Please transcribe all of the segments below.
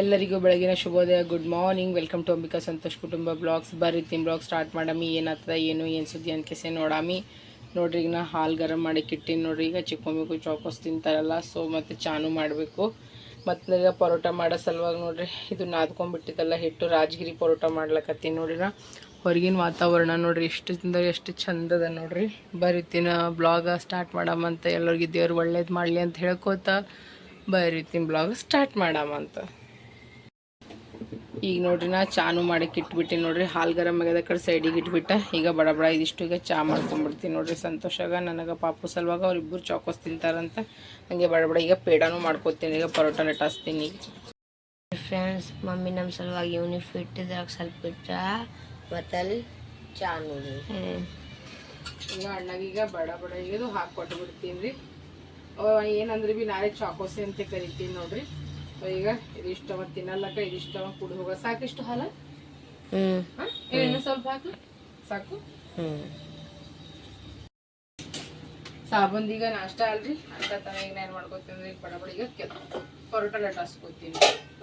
ಎಲ್ಲರಿಗೂ ಬೆಳಗಿನ ಶುಭೋದಯ. Good morning welcome to Ambika Santosh ಕುಟುಂಬ ಬ್ಲಾಗ್ಸ್ ಬರೀತೀನಿ ಬ್ಲಾಗ್ ಸ್ಟಾರ್ಟ್ ಮಾಡಮಿ. ಏನಾಗ್ತದ, ಏನು ಏನು ಸುದ್ದಿ ಅನ್ಕೆಸೆ ನೋಡಾಮಿ. ನೋಡ್ರಿ, ಈಗ ನಾ ಹಾಲು ಗರಂ ಮಾಡಿ ಇಟ್ಟಿನಿ ನೋಡ್ರಿ. ಈಗ ಚಿಕ್ಕೊಮ್ಮಿಗೂ ಚಾಕೋಸ್ ತಿಂತಾರಲ್ಲ ಸೊ ಮತ್ತು ಚಾನು ಮಾಡಬೇಕು. ಮತ್ತು ಈಗ ಪರೋಟ ಮಾಡೋ ಸಲುವಾಗಿ ನೋಡ್ರಿ, ಇದು ನಾದ್ಕೊಂಡ್ಬಿಟ್ಟಿದ್ದಲ್ಲ ಹಿಟ್ಟು ರಾಜಗಿರಿ ಪರೋಟ ಮಾಡ್ಲಕತ್ತೀನಿ ನೋಡ್ರಿ ನಾ. ಹೊರಗಿನ ವಾತಾವರಣ ನೋಡ್ರಿ, ಎಷ್ಟು ಅಂದ್ರೆ ಎಷ್ಟು ಚಂದದ ನೋಡ್ರಿ. ಬರೀತಿನ ಬ್ಲಾಗ ಸ್ಟಾರ್ಟ್ ಮಾಡಮಂತ ಎಲ್ಲರಿಗೆ ದೇವ್ರು ಒಳ್ಳೇದು ಮಾಡಲಿ ಅಂತ ಹೇಳ್ಕೋತ ಬರೀತಿನ ಬ್ಲಾಗ್ ಸ್ಟಾರ್ಟ್ ಮಾಡಮಂತ ಈಗ ನೋಡ್ರಿ ನಾ ಚಾನು ಮಾಡಕ್ಕೆ ಇಟ್ಬಿಟ್ಟೆ ನೋಡ್ರಿ ಹಾಲು ಗರಂ ಆಗ್ಯದ ಕಡೆ ಸೈಡಿಗೆ ಇಟ್ಬಿಟ್ಟ. ಈಗ ಬಡ ಬಡ ಇದಿಷ್ಟು ಈಗ ಚಾ ಮಾಡ್ಕೊಂಡ್ಬಿಡ್ತೀನಿ ನೋಡ್ರಿ. ಸಂತೋಷಾಗ ನನಗೆ ಪಾಪು ಸಲುವಾಗ ಅವ್ರಿಬ್ಬರು ಚಾಕೋಸ್ ತಿಂತಾರಂತ. ಹಂಗೆ ಬಡ ಬಡ ಈಗ ಪೇಡಾನು ಮಾಡ್ಕೊತೀನಿ ಈಗ ಪರೋಟ ಲಟಾಸ್ತೀನಿ ಈಗ. ಫ್ರೆಂಡ್ಸ್ ಮಮ್ಮಿ ನಮ್ಮ ಸಲುವಾಗಿ ಯೂನಿಫ್ ಇಟ್ಟಿದ್ರಾಗ ಸ್ವಲ್ಪ ಇಟ್ಟ ಮತ್ತಲ್ಲಿ ಚಾ ನೋಡಿ ಈಗ ಅಣ್ಣಗೀಗ ಬಡ ಬಡ ಇದು ಹಾಕ್ಕೊಟ್ಬಿಡ್ತೀನಿ ರೀ. ಏನಂದ್ರೆ ಬಿ ನಾಳೆ ಚಾಕೋಸಿ ಅಂತ ಕರಿತೀನಿ ನೋಡ್ರಿ. ಅವ ಈಗ ಇದಿಷ್ಟವ ತಿನ್ನಲ್ಲಕ ಇದಿಷ್ಟವ ಕುಡಿ ಹೋಗ ಸಾಕಿಷ್ಟು ಹಾಲ? ಏನು ಸ್ವಲ್ಪ ಹಾಕು. ಸಾಕು? ಸಾಬೂನ್ ಸಾಬಂದೀಗ ನಾಷ್ಟ ಅಲ್ರಿ. ಅಂತ ತನ ಈಗ ನಾನು ಮಾಡ್ಕೋತೀನಿ ಈಗ ಬಡ ಬಡ ಈಗ ಪರೋಟ ಲಟಾಸ್ಕೊತೀನಿ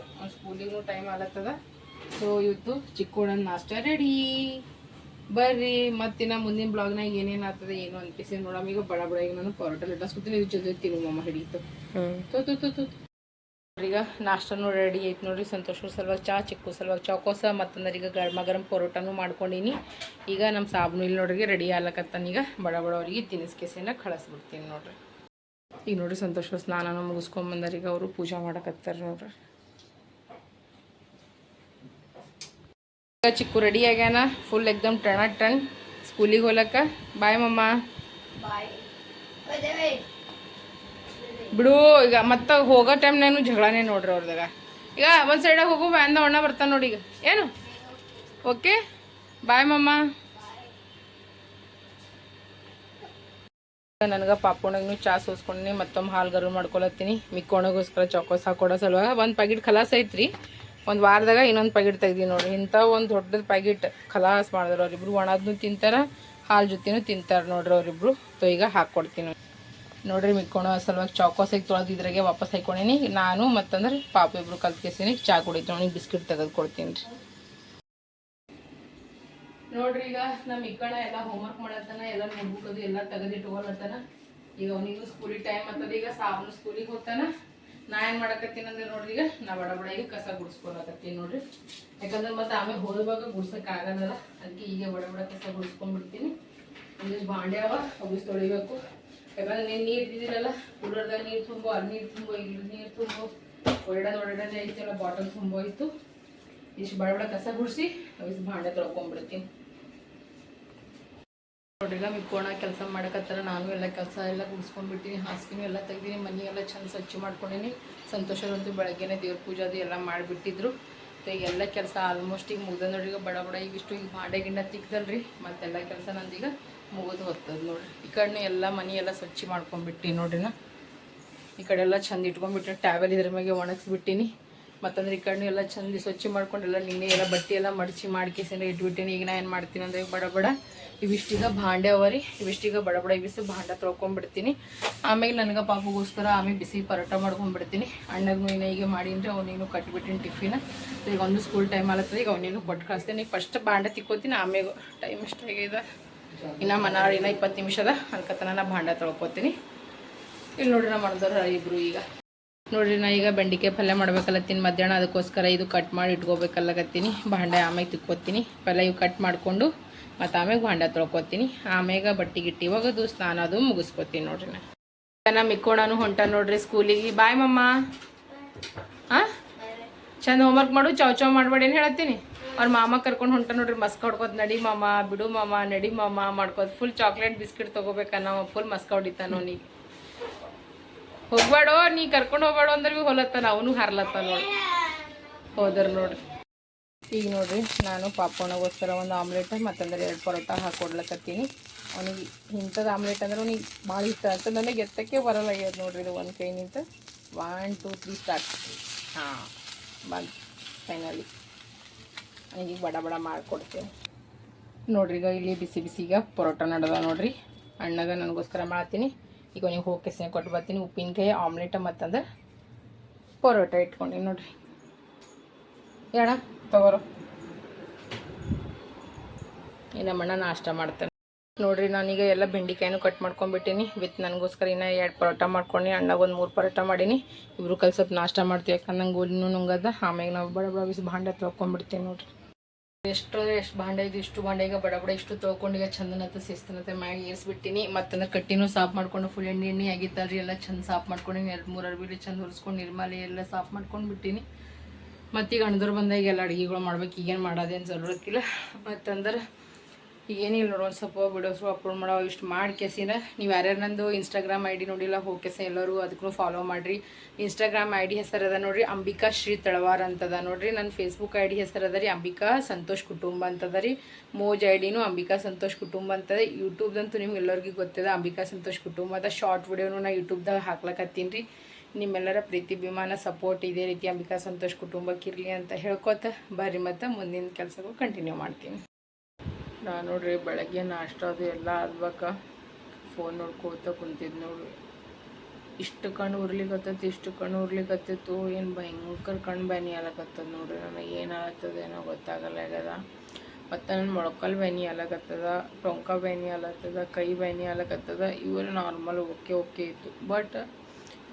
ಅವ್ನು ಸ್ಕೂಲಿಗೂ ಟೈಮ್ ಆಗತ್ತದ ಸೊ ಇವತ್ತು ಚಿಕ್ಕೋಡನ್ ನಾಷ್ಟ ರೆಡಿ ಬರ್ರಿ ಮತ್ತಿನ ಮುಂದಿನ ಬ್ಲಾಗ್ನಾಗ ಏನೇನು ಆಗ್ತದೆ ಏನು ಅನ್ಕಿಸಿ ನೋಡಮ್ಮ ಈಗ ಬಡ ಬಡ ಈಗ ನಾನು ಪರೋಟ ಲಟಾಸ್ಕೊತೀನಿ ಇದು ಜೊತೆ ತಿನ್ನು ಮಮ್ಮ ಹಿಡೀತು ಹ್ಞೂ ತೋ ತೋ ತೋ ತೋ. ಈಗ ನಾಷ್ಟನೂ ರೆಡಿ ಐತೆ ನೋಡ್ರಿ. ಸಂತೋಷ ಸಲುವಾಗಿ ಚಾ, ಚಿಕ್ಕು ಸಲುವಾಗಿ ಚಾಕೋಸ ಮತ್ತಂದ್ರೆ ಈಗ ಗರ್ಮ ಗರಮ್ ಪರೋಟನೂ ಮಾಡ್ಕೊಂಡೀನಿ. ಈಗ ನಮ್ಮ ಸಾಬನು ಇಲ್ಲಿ ನೋಡ್ರಿ ರೆಡಿ ಆಗ್ಲಕತ್ತಾನ. ಈಗ ಬಡ ಬಡವರಿಗೆ ತಿನ್ನಿಸ್ಕೆಸೆನ ಕಳಿಸ್ಬಿಡ್ತೀನಿ ನೋಡ್ರಿ. ಈಗ ನೋಡ್ರಿ ಸಂತೋಷ ಸ್ನಾನನ ಮುಗಿಸ್ಕೊಂಬಂದಾರ ಈಗ ಅವರು ಪೂಜೆ ಮಾಡಕತ್ತಾರ ನೋಡ್ರಿ. ಈಗ ಚಿಕ್ಕು ರೆಡಿ ಆಗ್ಯಾನ. ಫುಲ್ ಎಕ್ದಮ್ ಟಣ ಟಣ್. ಸ್ಕೂಲಿಗೆ ಹೋಲಕ್ಕ ಬಾಯ್ ಮಮ್ಮ. ಬಿಡು, ಈಗ ಮತ್ತೆ ಹೋಗೋ ಟೈಮ್ನಾನು ಜಗಳನೇ ನೋಡ್ರಿ ಅವ್ರದಾಗ. ಈಗ ಒಂದು ಸೈಡಾಗ ಹೋಗು ವ್ಯಾನ್ದ ಅಣ್ಣ ಬರ್ತಾನೆ ನೋಡಿ ಈಗ. ಏನು? ಓಕೆ ಬಾಯ್ ಮಮ್ಮ ನನಗೆ ಪಾಪುಣಗೂ ಚಾ ಸೋಸ್ಕೊಂಡಿ ಮತ್ತೊಮ್ಮೆ ಹಾಲು ಗರು ಮಾಡ್ಕೊಳತ್ತೀನಿ. ಮಿಕ್ಕೋಣಗೋಸ್ಕರ ಚಾಕೋಸ್ ಹಾಕೊಡೋ ಸಲುವಾಗ ಒಂದು ಪ್ಯಾಕೆಟ್ ಖಲಾಸ್ ಐತ್ರಿ. ಒಂದು ವಾರದಾಗ ಇನ್ನೊಂದು ಪ್ಯಾಕೆಟ್ ತೆಗ್ದೀನಿ ನೋಡಿ. ಇಂಥ ಒಂದು ದೊಡ್ಡದು ಪ್ಯಾಕೆಟ್ ಖಲಾಸ್ ಮಾಡಿದ್ರು ಅವ್ರಿಬ್ರು. ಒಣದ್ನು ತಿಂತಾರ, ಹಾಲು ಜೊತೆನೂ ತಿಂತಾರೆ ನೋಡ್ರಿ ಅವರಿಬ್ರು. ಸೊ ಈಗ ಹಾಕ್ಕೊಡ್ತೀನಿ ನೋಡ್ರಿ ಮಿಕ್ಕೊಳೋ ಸಲುವಾಗಿ ಚಾಕೋಸಾಗಿ ತೊಳೆದು ಇದ್ರಾಗೆ ವಾಪಸ್ ಹಾಕ್ಕೊಂಡೀನಿ ನಾನು ಮತ್ತಂದ್ರೆ ಪಾಪ ಇಬ್ರು ಕಲ್ತ್ಕೇಸಿನಿ. ಚಾ ಕುಡಿತು ಅವ್ನಿಗೆ ಬಿಸ್ಕಿಟ್ ತೆಗೆದು ಕೊಡ್ತೀನಿ ರೀ. ನೋಡ್ರಿ ಈಗ ನಮ್ಮ ಇಕ್ಕಣ ಎಲ್ಲ ಹೋಮ್ವರ್ಕ್ ಮಾಡತ್ತಾನ, ಎಲ್ಲ ನೋಡ್ಬುಕ್ ಎಲ್ಲ ತೆಗೆದಿಟ್ಕೊಳತ್ತಾನ ಈಗ ಅವನಿಗೂ ಸ್ಕೂಲಿಗೆ ಟೈಮ್ ಆಗ್ತದ ಈಗ ಸಾವನು ಸ್ಕೂಲಿಗೆ ಹೋಗ್ತಾನ. ನಾ ಏನು ಮಾಡಕತ್ತೀನಿ ಅಂದ್ರೆ ನೋಡ್ರಿ ಈಗ ನಾ ಬಡ ಬಡ ಈಗ ಕಸ ಗುಡಿಸ್ಕೊಳಕತ್ತೀನಿ ನೋಡ್ರಿ. ಯಾಕಂದ್ರೆ ಮತ್ತೆ ಆಮೇಲೆ ಹೋದಾಗ ಗುಡ್ಸಕ್ ಆಗಲ್ಲ ಅದಕ್ಕೆ ಈಗ ಬಡ ಬಡ ಕಸ ಗುಡಿಸ್ಕೊಂಡ್ಬಿಡ್ತೀನಿ. ಒಂದಿಷ್ಟು ಬಾಂಡೆ ಅವ ಒಗಿಸ್ ತೊಳಿಬೇಕು. ಯಾಕಂದ್ರೆ ನೀನು ನೀರು ಇದ್ದಿರಲ್ಲ ಕೂಲರ್ದಾಗ ನೀರು ತುಂಬೋ, ಅಲ್ಲಿ ನೀರು ತುಂಬೋ ಇಲ್ಲಿ ನೀರು ತುಂಬೋ. ಒಳ್ಳೆ ಒಳ್ಳೆ ಐತಲ್ಲ ಬಾಟಲ್ ತುಂಬೋಯ್ತು ಇಷ್ಟು ಬಡ ಬಡ ಕಸ ಗುಡಿಸಿ ಒಗಿಸ್ ಬಾಂಡೆ ತೊಳ್ಕೊಂಡ್ಬಿಡ್ತೀನಿ ನೋಡ್ರಿ ಈಗ ಮಿಕ್ಕೋಣ ಕೆಲಸ ಮಾಡಕತ್ತಾರ, ನಾನು ಎಲ್ಲ ಕೆಲಸ ಎಲ್ಲ ಗುಡಿಸ್ಕೊಂಡ್ಬಿಟ್ಟಿನಿ ಹಾಸಿಗೆನೂ ಎಲ್ಲ ತೆಗ್ದೀನಿ ಮನೆ ಎಲ್ಲ ಚಂದ ಸ್ವಚ್ಛ ಮಾಡ್ಕೊಂಡಿನಿ. ಸಂತೋಷದಂತೂ ಬೆಳಗ್ಗೆನೆ ದೇವ್ರ ಪೂಜೆ ಅದು ಎಲ್ಲ ಮಾಡಿಬಿಟ್ಟಿದ್ರು. ಮತ್ತು ಎಲ್ಲ ಕೆಲಸ ಆಲ್ಮೋಸ್ಟ್ ಈಗ ಮುಗ್ದ ನೋಡ್ರಿ ಬಡ ಬಡ, ಈಗ ಇಷ್ಟು, ಈಗ ಬಾಂಡೆ ಗಿಂಡ ತಿಕ್ದಲ್ರಿ, ಮತ್ತೆಲ್ಲ ಕೆಲಸ ನಂದೀಗ. ಮುಗಿದು ಹೊತ್ತದ ನೋಡ್ರಿ. ಈ ಕಡೆ ಎಲ್ಲ, ಮನೆ ಎಲ್ಲ ಸ್ವಚ್ಛ ಮಾಡ್ಕೊಂಡ್ಬಿಟ್ಟು ನೋಡ್ರಿ ನಾ ಈ ಕಡೆ ಎಲ್ಲ ಚಂದ ಇಟ್ಕೊಂಡ್ಬಿಟ್ಟು ಟ್ಯಾವೆಲ್ ಇದ್ರ ಮ್ಯಾಗೆ ಒಣಗಿಸ್ಬಿಟ್ಟಿನಿ. ಮತ್ತಂದ್ರೆ ಈ ಕಡೆ ಎಲ್ಲ ಚಂದ ಸ್ವಚ್ಛ ಮಾಡ್ಕೊಂಡೆಲ್ಲ ನಿನ್ನೆ ಎಲ್ಲ ಬಟ್ಟೆ ಎಲ್ಲ ಮಡಚಿ ಮಾಡ್ಕೇಸಿಂದ ಇಟ್ಬಿಟ್ಟಿನಿ. ಈಗ ನಾ ಏನು ಮಾಡ್ತೀನಿ ಅಂದ್ರೆ ಈಗ ಬಡ ಬಡ ಇವಿಷ್ಟೀಗ ಭಾಂಡೆ ಅವ ರೀ. ಇವಿಷ್ಟೀಗ ಬಡ ಬಡ ಬಿಸಿ ಭಾಂಡ ತೊಳ್ಕೊಂಡ್ಬಿಡ್ತೀನಿ. ಆಮೇಲೆ ನನಗೆ ಪಾಪಗೋಸ್ಕರ ಆಮೇಲೆ ಬಿಸಿ ಪರೋಟ ಮಾಡ್ಕೊಂಡ್ಬಿಡ್ತೀನಿ. ಅಣ್ಣಗೂ ಇನ್ನ ಈಗ ಅವ್ನು ಅವನೇನು ಕಟ್ಬಿಟ್ಟಿನಿ ಟಿಫಿನ. ಈಗ ಒಂದು ಸ್ಕೂಲ್ ಟೈಮ್ ಆಲತ್ತದ, ಈಗ ಅವನೇನು ಕೊಟ್ಟು ಕಳಿಸ್ತೀನಿ. ಫಸ್ಟ್ ಭಾಂಡೆ ತಿಕ್ಕೋತೀನಿ ಆಮೇಲೆ ಟೈಮ್ ಎಷ್ಟಾಗಿದೆ? ಇನ್ನು ಮನಾಳು ಇನ್ನು ಇಪ್ಪತ್ತು ನಿಮಿಷದ ಅನ್ಕತನ ನಾ ಭಾಂಡ ತೊಳ್ಕೊತೀನಿ. ಇಲ್ಲಿ ನೋಡ್ರಿ ನಾ ಮಾಡಿದವ್ರು ಇಬ್ಬರು ಈಗ. ನೋಡ್ರಿ ನಾ ಈಗ ಬೆಂಡಿಕಾಯಿ ಪಲ್ಯ ಮಾಡ್ಬೇಕಲ್ಲತ್ತೀನಿ. ಮಧ್ಯಾಹ್ನ ಅದಕ್ಕೋಸ್ಕರ ಇದು ಕಟ್ ಮಾಡಿ ಇಟ್ಕೋಬೇಕಲ್ಲಕತ್ತೀನಿ. ಭಾಂಡೆ ಆಮೇಲೆ ತಿಕ್ಕೋತೀನಿ. ಪಲ್ಯ ಇವು ಕಟ್ ಮಾಡಿಕೊಂಡು ಮತ್ತು ಆಮೇಲೆ ಭಾಂಡೆ ತೊಳ್ಕೊತೀನಿ. ಆಮ್ಯಾಗ ಬಟ್ಟೆ ಗಿಟ್ಟಿ ಇವಾಗದು ಸ್ನಾನ ಅದು ಮುಗಿಸ್ಕೊತೀನಿ ನೋಡ್ರಿ ನಾ. ಮಿಕ್ಕೋಣನು ಹೊಂಟ ನೋಡ್ರಿ ಸ್ಕೂಲಿಗೆ. ಬಾಯ್ ಮಮ್ಮ. ಹಾಂ ಚಂದ ಹೋಮ್ವರ್ಕ್ ಮಾಡು, ಚಾವ್ ಚಾವ್ ಮಾಡಬೇಡಿ ಏನು ಹೇಳತ್ತೀನಿ? ಅವ್ರ ಮಾಮ ಕರ್ಕೊಂಡು ಹೊಂಟ ನೋಡ್ರಿ, ಮಸ್ಕ ಹೊಡ್ಕೋದ್ ನಡಿ ಮಾಮ, ಬಿಡು ಮಾಮ, ನಡಿ ಮಾಮ ಮಾಡ್ಕೋದ್ ಫುಲ್ ಚಾಕ್ಲೇಟ್ ಬಿಸ್ಕಿಟ್ ತಗೋಬೇಕನ್ನ ನಾವು ಫುಲ್ ಮಸ್ಕ ಹೊಡಿತಾನ ಅವನಿಗೆ ಹೋಗ್ಬೇಡೋ, ನೀ ಕರ್ಕೊಂಡು ಹೋಗ್ಬೇಡೋ ಅಂದ್ರೆ ಭೀ ಹೊಲತ್ತಾನ ಅವನು ಹರ್ಲತ್ತ ನೋಡಿ. ಹೋದ್ರ ನೋಡ್ರಿ. ಈಗ ನೋಡ್ರಿ, ನಾನು ಪಾಪಣ್ಣಗೋಸ್ಕರ ಒಂದು ಆಮ್ಲೆಟ್ ಮತ್ತಂದ್ರೆ ಎರಡು ಪರೋಟ ಹಾಕೊಡ್ಲಕತ್ತೀನಿ. ಅವನಿಗೆ ಇಂಥದ್ದು ಆಮ್ಲೆಟ್ ಅಂದ್ರೆ ಅವ್ನಿಗೆ ಭಾಳ ಇಷ್ಟ ಅಂತ ನನಗೆ ಎತ್ತಕ್ಕೆ ಬರಲ್ಲ ಆಗ್ಯದ ನೋಡ್ರಿ ಇದು ಒಂದು ಕೈ ನಿಂತ ಒನ್ ಟೂ ತ್ರೀ ಸ್ಟಾರ್ಟ್ ಹಾಂ, ಬಂದು ಫೈನಲಿ ನನಗೆ ಬಡ ಬಡ ಮಾಡಿಕೊಡ್ತೀನಿ. ನೋಡ್ರಿ, ಈಗ ಇಲ್ಲಿ ಬಿಸಿ ಬಿಸಿ ಈಗ ಪರೋಟ ನಡೆದ ನೋಡ್ರಿ. ಅಣ್ಣಗ ನನಗೋಸ್ಕರ ಮಾಡ್ತೀನಿ. ಈಗ ನೀವು ಹೋಗಿ ಕೆಸಿನ ಕೊಟ್ಟು ಬರ್ತೀನಿ. ಉಪ್ಪಿನಕಾಯಿ, ಆಮ್ಲೆಟ್ ಮತ್ತಂದ್ರೆ ಪರೋಟ ಇಟ್ಕೊಂಡಿ ನೋಡ್ರಿ. ಹೇಳ ತಗೋರು. ನಮ್ಮಣ್ಣ ನಾಷ್ಟ ಮಾಡ್ತಾನೆ. ನೋಡ್ರಿ, ನಾನೀಗ ಎಲ್ಲ ಬೆಂಡೆಕಾಯಿನೂ ಕಟ್ ಮಾಡ್ಕೊಂಡ್ಬಿಟ್ಟಿನಿ. ವಿತ್ ನನಗೋಸ್ಕರ ಇನ್ನೂ ಎರಡು ಪರೋಟ ಮಾಡ್ಕೊಂಡು. ಅಣ್ಣಗೆ ಒಂದು ಮೂರು ಪರೋಟ ಮಾಡೀನಿ. ಇಬ್ಬರು ಕಲ್ ನಾಷ್ಟ ಮಾಡ್ತೀವಿ ಯಾಕಂದ್ರೆ ನಂಗೆ ಗೋಲಿನೂ ನುಂಗದ. ಆಮೇಲೆ ನಾವು ಬಡ ಬಡ ಬಿಸಿ ಭಾಂಡೆ ತೊಳ್ಕೊಂಡ್ಬಿಡ್ತೀವಿ ನೋಡ್ರಿ. ಎಷ್ಟು ಎಷ್ಟು ಬಾಂಡೆ ಇದು, ಇಷ್ಟು ಬಾಂಡೆ ಈಗ ಬಡ ಬಡ ಇಷ್ಟು ತೊಳ್ಕೊಂಡು ಈಗ ಚಂದನತ್ತ ಸಿಸ್ತನತೆ ಮ್ಯಾಗ ಏರ್ಸ್ಬಿಟ್ಟಿನಿ. ಮತ್ತಂದ್ರೆ ಕಟ್ಟಿನೂ ಸಾಫ್ ಮಾಡ್ಕೊಂಡು ಫುಲ್ ಎಣ್ಣೆ ಎಣ್ಣೆ ಆಗಿತ್ತಲ್ರಿ, ಎಲ್ಲ ಚಂದ ಸಾಫ್ ಮಾಡ್ಕೊಂಡು ಎರಡು, ಮೂರು ಅರ್ಬಿಲಿ ಚಂದ ಹುರಿಸ್ಕೊಂಡು ನಿರ್ಮಾಲಿ ಎಲ್ಲ ಸಾಫ್ ಮಾಡ್ಕೊಂಡು ಬಿಟ್ಟಿನಿ. ಮತ್ತೀಗ ಅಣ್ಣದವ್ರು ಬಂದಾಗ ಎಲ್ಲ ಅಡುಗೆಗಳು ಮಾಡ್ಬೇಕು, ಈಗೇನು ಮಾಡೋದೇನು ಜರೂರತ್ತಿಲ್ಲ ಮತ್ತಂದ್ರೆ ಏನಿಲ್ಲ ನೋಡಿ, ಒಂದು ಸ್ವಲ್ಪ ವಿಡಿಯೋಸು ಅಪ್ಲೋಡ್ ಮಾಡೋ ಇಷ್ಟು ಮಾಡಿ ಕೆಸಿನ ನೀವು ಯಾರ್ಯಾರು ನಂದು ಇನ್ಸ್ಟಾಗ್ರಾಮ್ ಐ ಡಿ ನೋಡಿಲ್ಲ, ಹೋಗಿ ಎಲ್ಲರೂ ಅದಕ್ಕೂ ಫಾಲೋ ಮಾಡಿರಿ. ಇನ್ಸ್ಟಾಗ್ರಾಮ್ ಐ ಡಿ ಹೆಸರು ಅದ ನೋಡ್ರಿ, ಅಂಬಿಕಾ ಶ್ರೀ ತಳವಾರ್ ಅಂತದ ನೋಡಿರಿ. ನನ್ನ ಫೇಸ್ಬುಕ್ ಐ ಡಿ ಹೆಸರು ಅದ ರೀ, ಅಂಬಿಕಾ ಸಂತೋಷ್ ಕುಟುಂಬ ಅಂತದ ರೀ. ಮೋಜ್ ಐ ಡಿನೂ ಅಂಬಿಕಾ ಸಂತೋಷ್ ಕುಟುಂಬ ಅಂತದ. ಯೂಟ್ಯೂಬ್ದಂತೂ ನಿಮ್ಗೆ ಎಲ್ಲರಿಗೂ ಗೊತ್ತಿದೆ, ಅಂಬಿಕಾ ಸಂತೋಷ್ ಕುಟುಂಬದ ಶಾರ್ಟ್ ವಿಡಿಯೋನು ನಾ ಯೂಟ್ಯೂಬ್ದಾಗ ಹಾಕ್ಲಕತ್ತೀನಿ ರೀ. ನಿಮ್ಮೆಲ್ಲರ ಪ್ರೀತಿ, ಅಭಿಮಾನ ಸಪೋರ್ಟ್ ಇದೇ ರೀತಿ ಅಂಬಿಕಾ ಸಂತೋಷ್ ಕುಟುಂಬಕ್ಕಿರಲಿ ಅಂತ ಹೇಳ್ಕೊತ ಬರ್ರಿ ಮತ್ತು ಮುಂದಿನ ಕೆಲಸಕ್ಕೂ ಕಂಟಿನ್ಯೂ ಮಾಡ್ತೀನಿ. ನಾನು ನೋಡ್ರಿ ಬೆಳಗ್ಗೆ ನಾಷ್ಟ ಅದು ಎಲ್ಲ ಆದ್ಬೇಕ ಫೋನ್ ನೋಡ್ಕೋತ ಕುಂತಿದ್ ನೋಡ್ರಿ ಇಷ್ಟು ಕಣ್ಣು ಉರ್ಲಿಕತ್ತೈತಿ, ಇಷ್ಟು ಕಣ್ಣು ಉರ್ಲಿಕತ್ತಿತ್ತು ಏನು ಭಯಂಕರ ಕಣ್ಣು ಬ್ಯಾನಿ ಆಲಕತ್ತದ ನೋಡ್ರಿ ನನಗೆ ಏನು ಏನೋ ಗೊತ್ತಾಗಲ್ಲ ಆಗ್ಯದ. ಮತ್ತು ನನ್ನ ಮೊಳಕಾಲು ಬ್ಯಾನಿ ಅಲಕತ್ತದ ಟೊಂಕ ಬ್ಯಾನಿ ಆಲತ್ತದ ಕೈ ಬ್ಯಾನಿ ಆಲಕತ್ತದ ಇವೆಲ್ಲ ನಾರ್ಮಲ್ ಓಕೆ ಓಕೆ ಇತ್ತು. ಬಟ್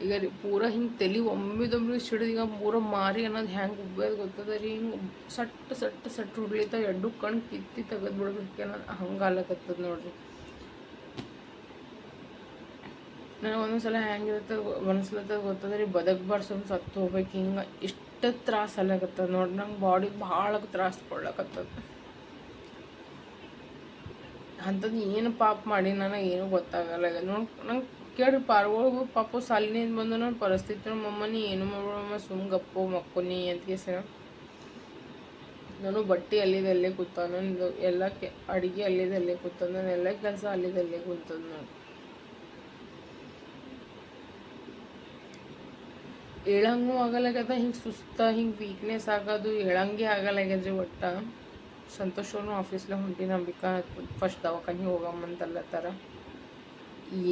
ಈಗ ರೀ ಪೂರ ಹಿಂಗೆ ತಲೆ ಒಮ್ಮಿದೊಮ್ಮೆ ಸಿಡಿದು ಈಗ ಪೂರ ಮಾರಿ ಅನ್ನೋದು ಹೆಂಗೆ ಉಬ್ಬೋದು ಗೊತ್ತದ ರೀ? ಹಿಂಗೆ ಸಟ್ ಸಟ್ ಸಟ್ ಉಡ್ಲಿತ್ತ ಎರಡು ಕಣ್ಣು ಕಿತ್ತಿ ತೆಗೆದು ಬಿಡ್ಬೇಕು ಅನ್ನೋದು ಹಂಗೆ ಆಲಕತ್ತದ ನೋಡ್ರಿ. ನನಗೆ ಒಂದೊಂದ್ಸಲ ಹೆಂಗಿರುತ್ತೆ ಮನಸ್ಲತ್ತದ ಗೊತ್ತದ ರೀ ಬದಕ್ ಸುಮ್ಮನೆ ಸತ್ತು ಹೋಗ್ಬೇಕು ಹಿಂಗೆ ಇಷ್ಟು ತ್ರಾಸ ಅಲ್ಲಾಗತ್ತದ ನೋಡಿ ನಂಗೆ ಬಾಡಿಗೆ ಭಾಳ ತ್ರಾಸ ಕೊಡ್ಲಕತ್ತದ ಅಂಥದ್ದು ಏನು ಪಾಪ ಮಾಡಿ ನನಗೆ ಏನೂ ಗೊತ್ತಾಗಲ್ಲ. ನೋಡಿ, ನಂಗೆ ಕೇಳಿ ಪಾರ್ಗಳು ಪಾಪ ಸಾಲಿನಿಂದ ಬಂದು ನನ್ನ ಪರಿಸ್ಥಿತಿ ಮಮ್ಮನಿ ಏನು ಮಾಡೋಣ ಸುಮ್ ಗಪ್ಪು ಮಕ್ಕನಿ ಅಂತ ಸರ್ ನಾನು ಬಟ್ಟೆ ಅಲ್ಲಿದಲ್ಲೇ ಕೂತ ನಂದು ಎಲ್ಲ ಕೆ ಅಡುಗೆ ಅಲ್ಲಿದಲ್ಲೇ ಕೂತದ ನನ್ನ ಎಲ್ಲ ಕೆಲಸ ಅಲ್ಲಿದಲ್ಲೇ ಕೂತದ ನಾನು ಹೇಳಂಗೂ ಆಗಲಾಗ್ಯದ ಹಿಂಗೆ ಸುಸ್ತ, ಹಿಂಗೆ ವೀಕ್ನೆಸ್ ಆಗೋದು, ಹೇಳಂಗೆ ಆಗಲಾಗ್ಯದ್ರಿ ಒಟ್ಟ. ಸಂತೋಷನು ಆಫೀಸ್ಲೆ ಹೊಂಟಿನ ಅಂಬಿಕಾ ಫಸ್ಟ್ ದವಾಖಾನೆ ಹೋಗಮ್ಮಂತಲ್ಲತ್ತಾರ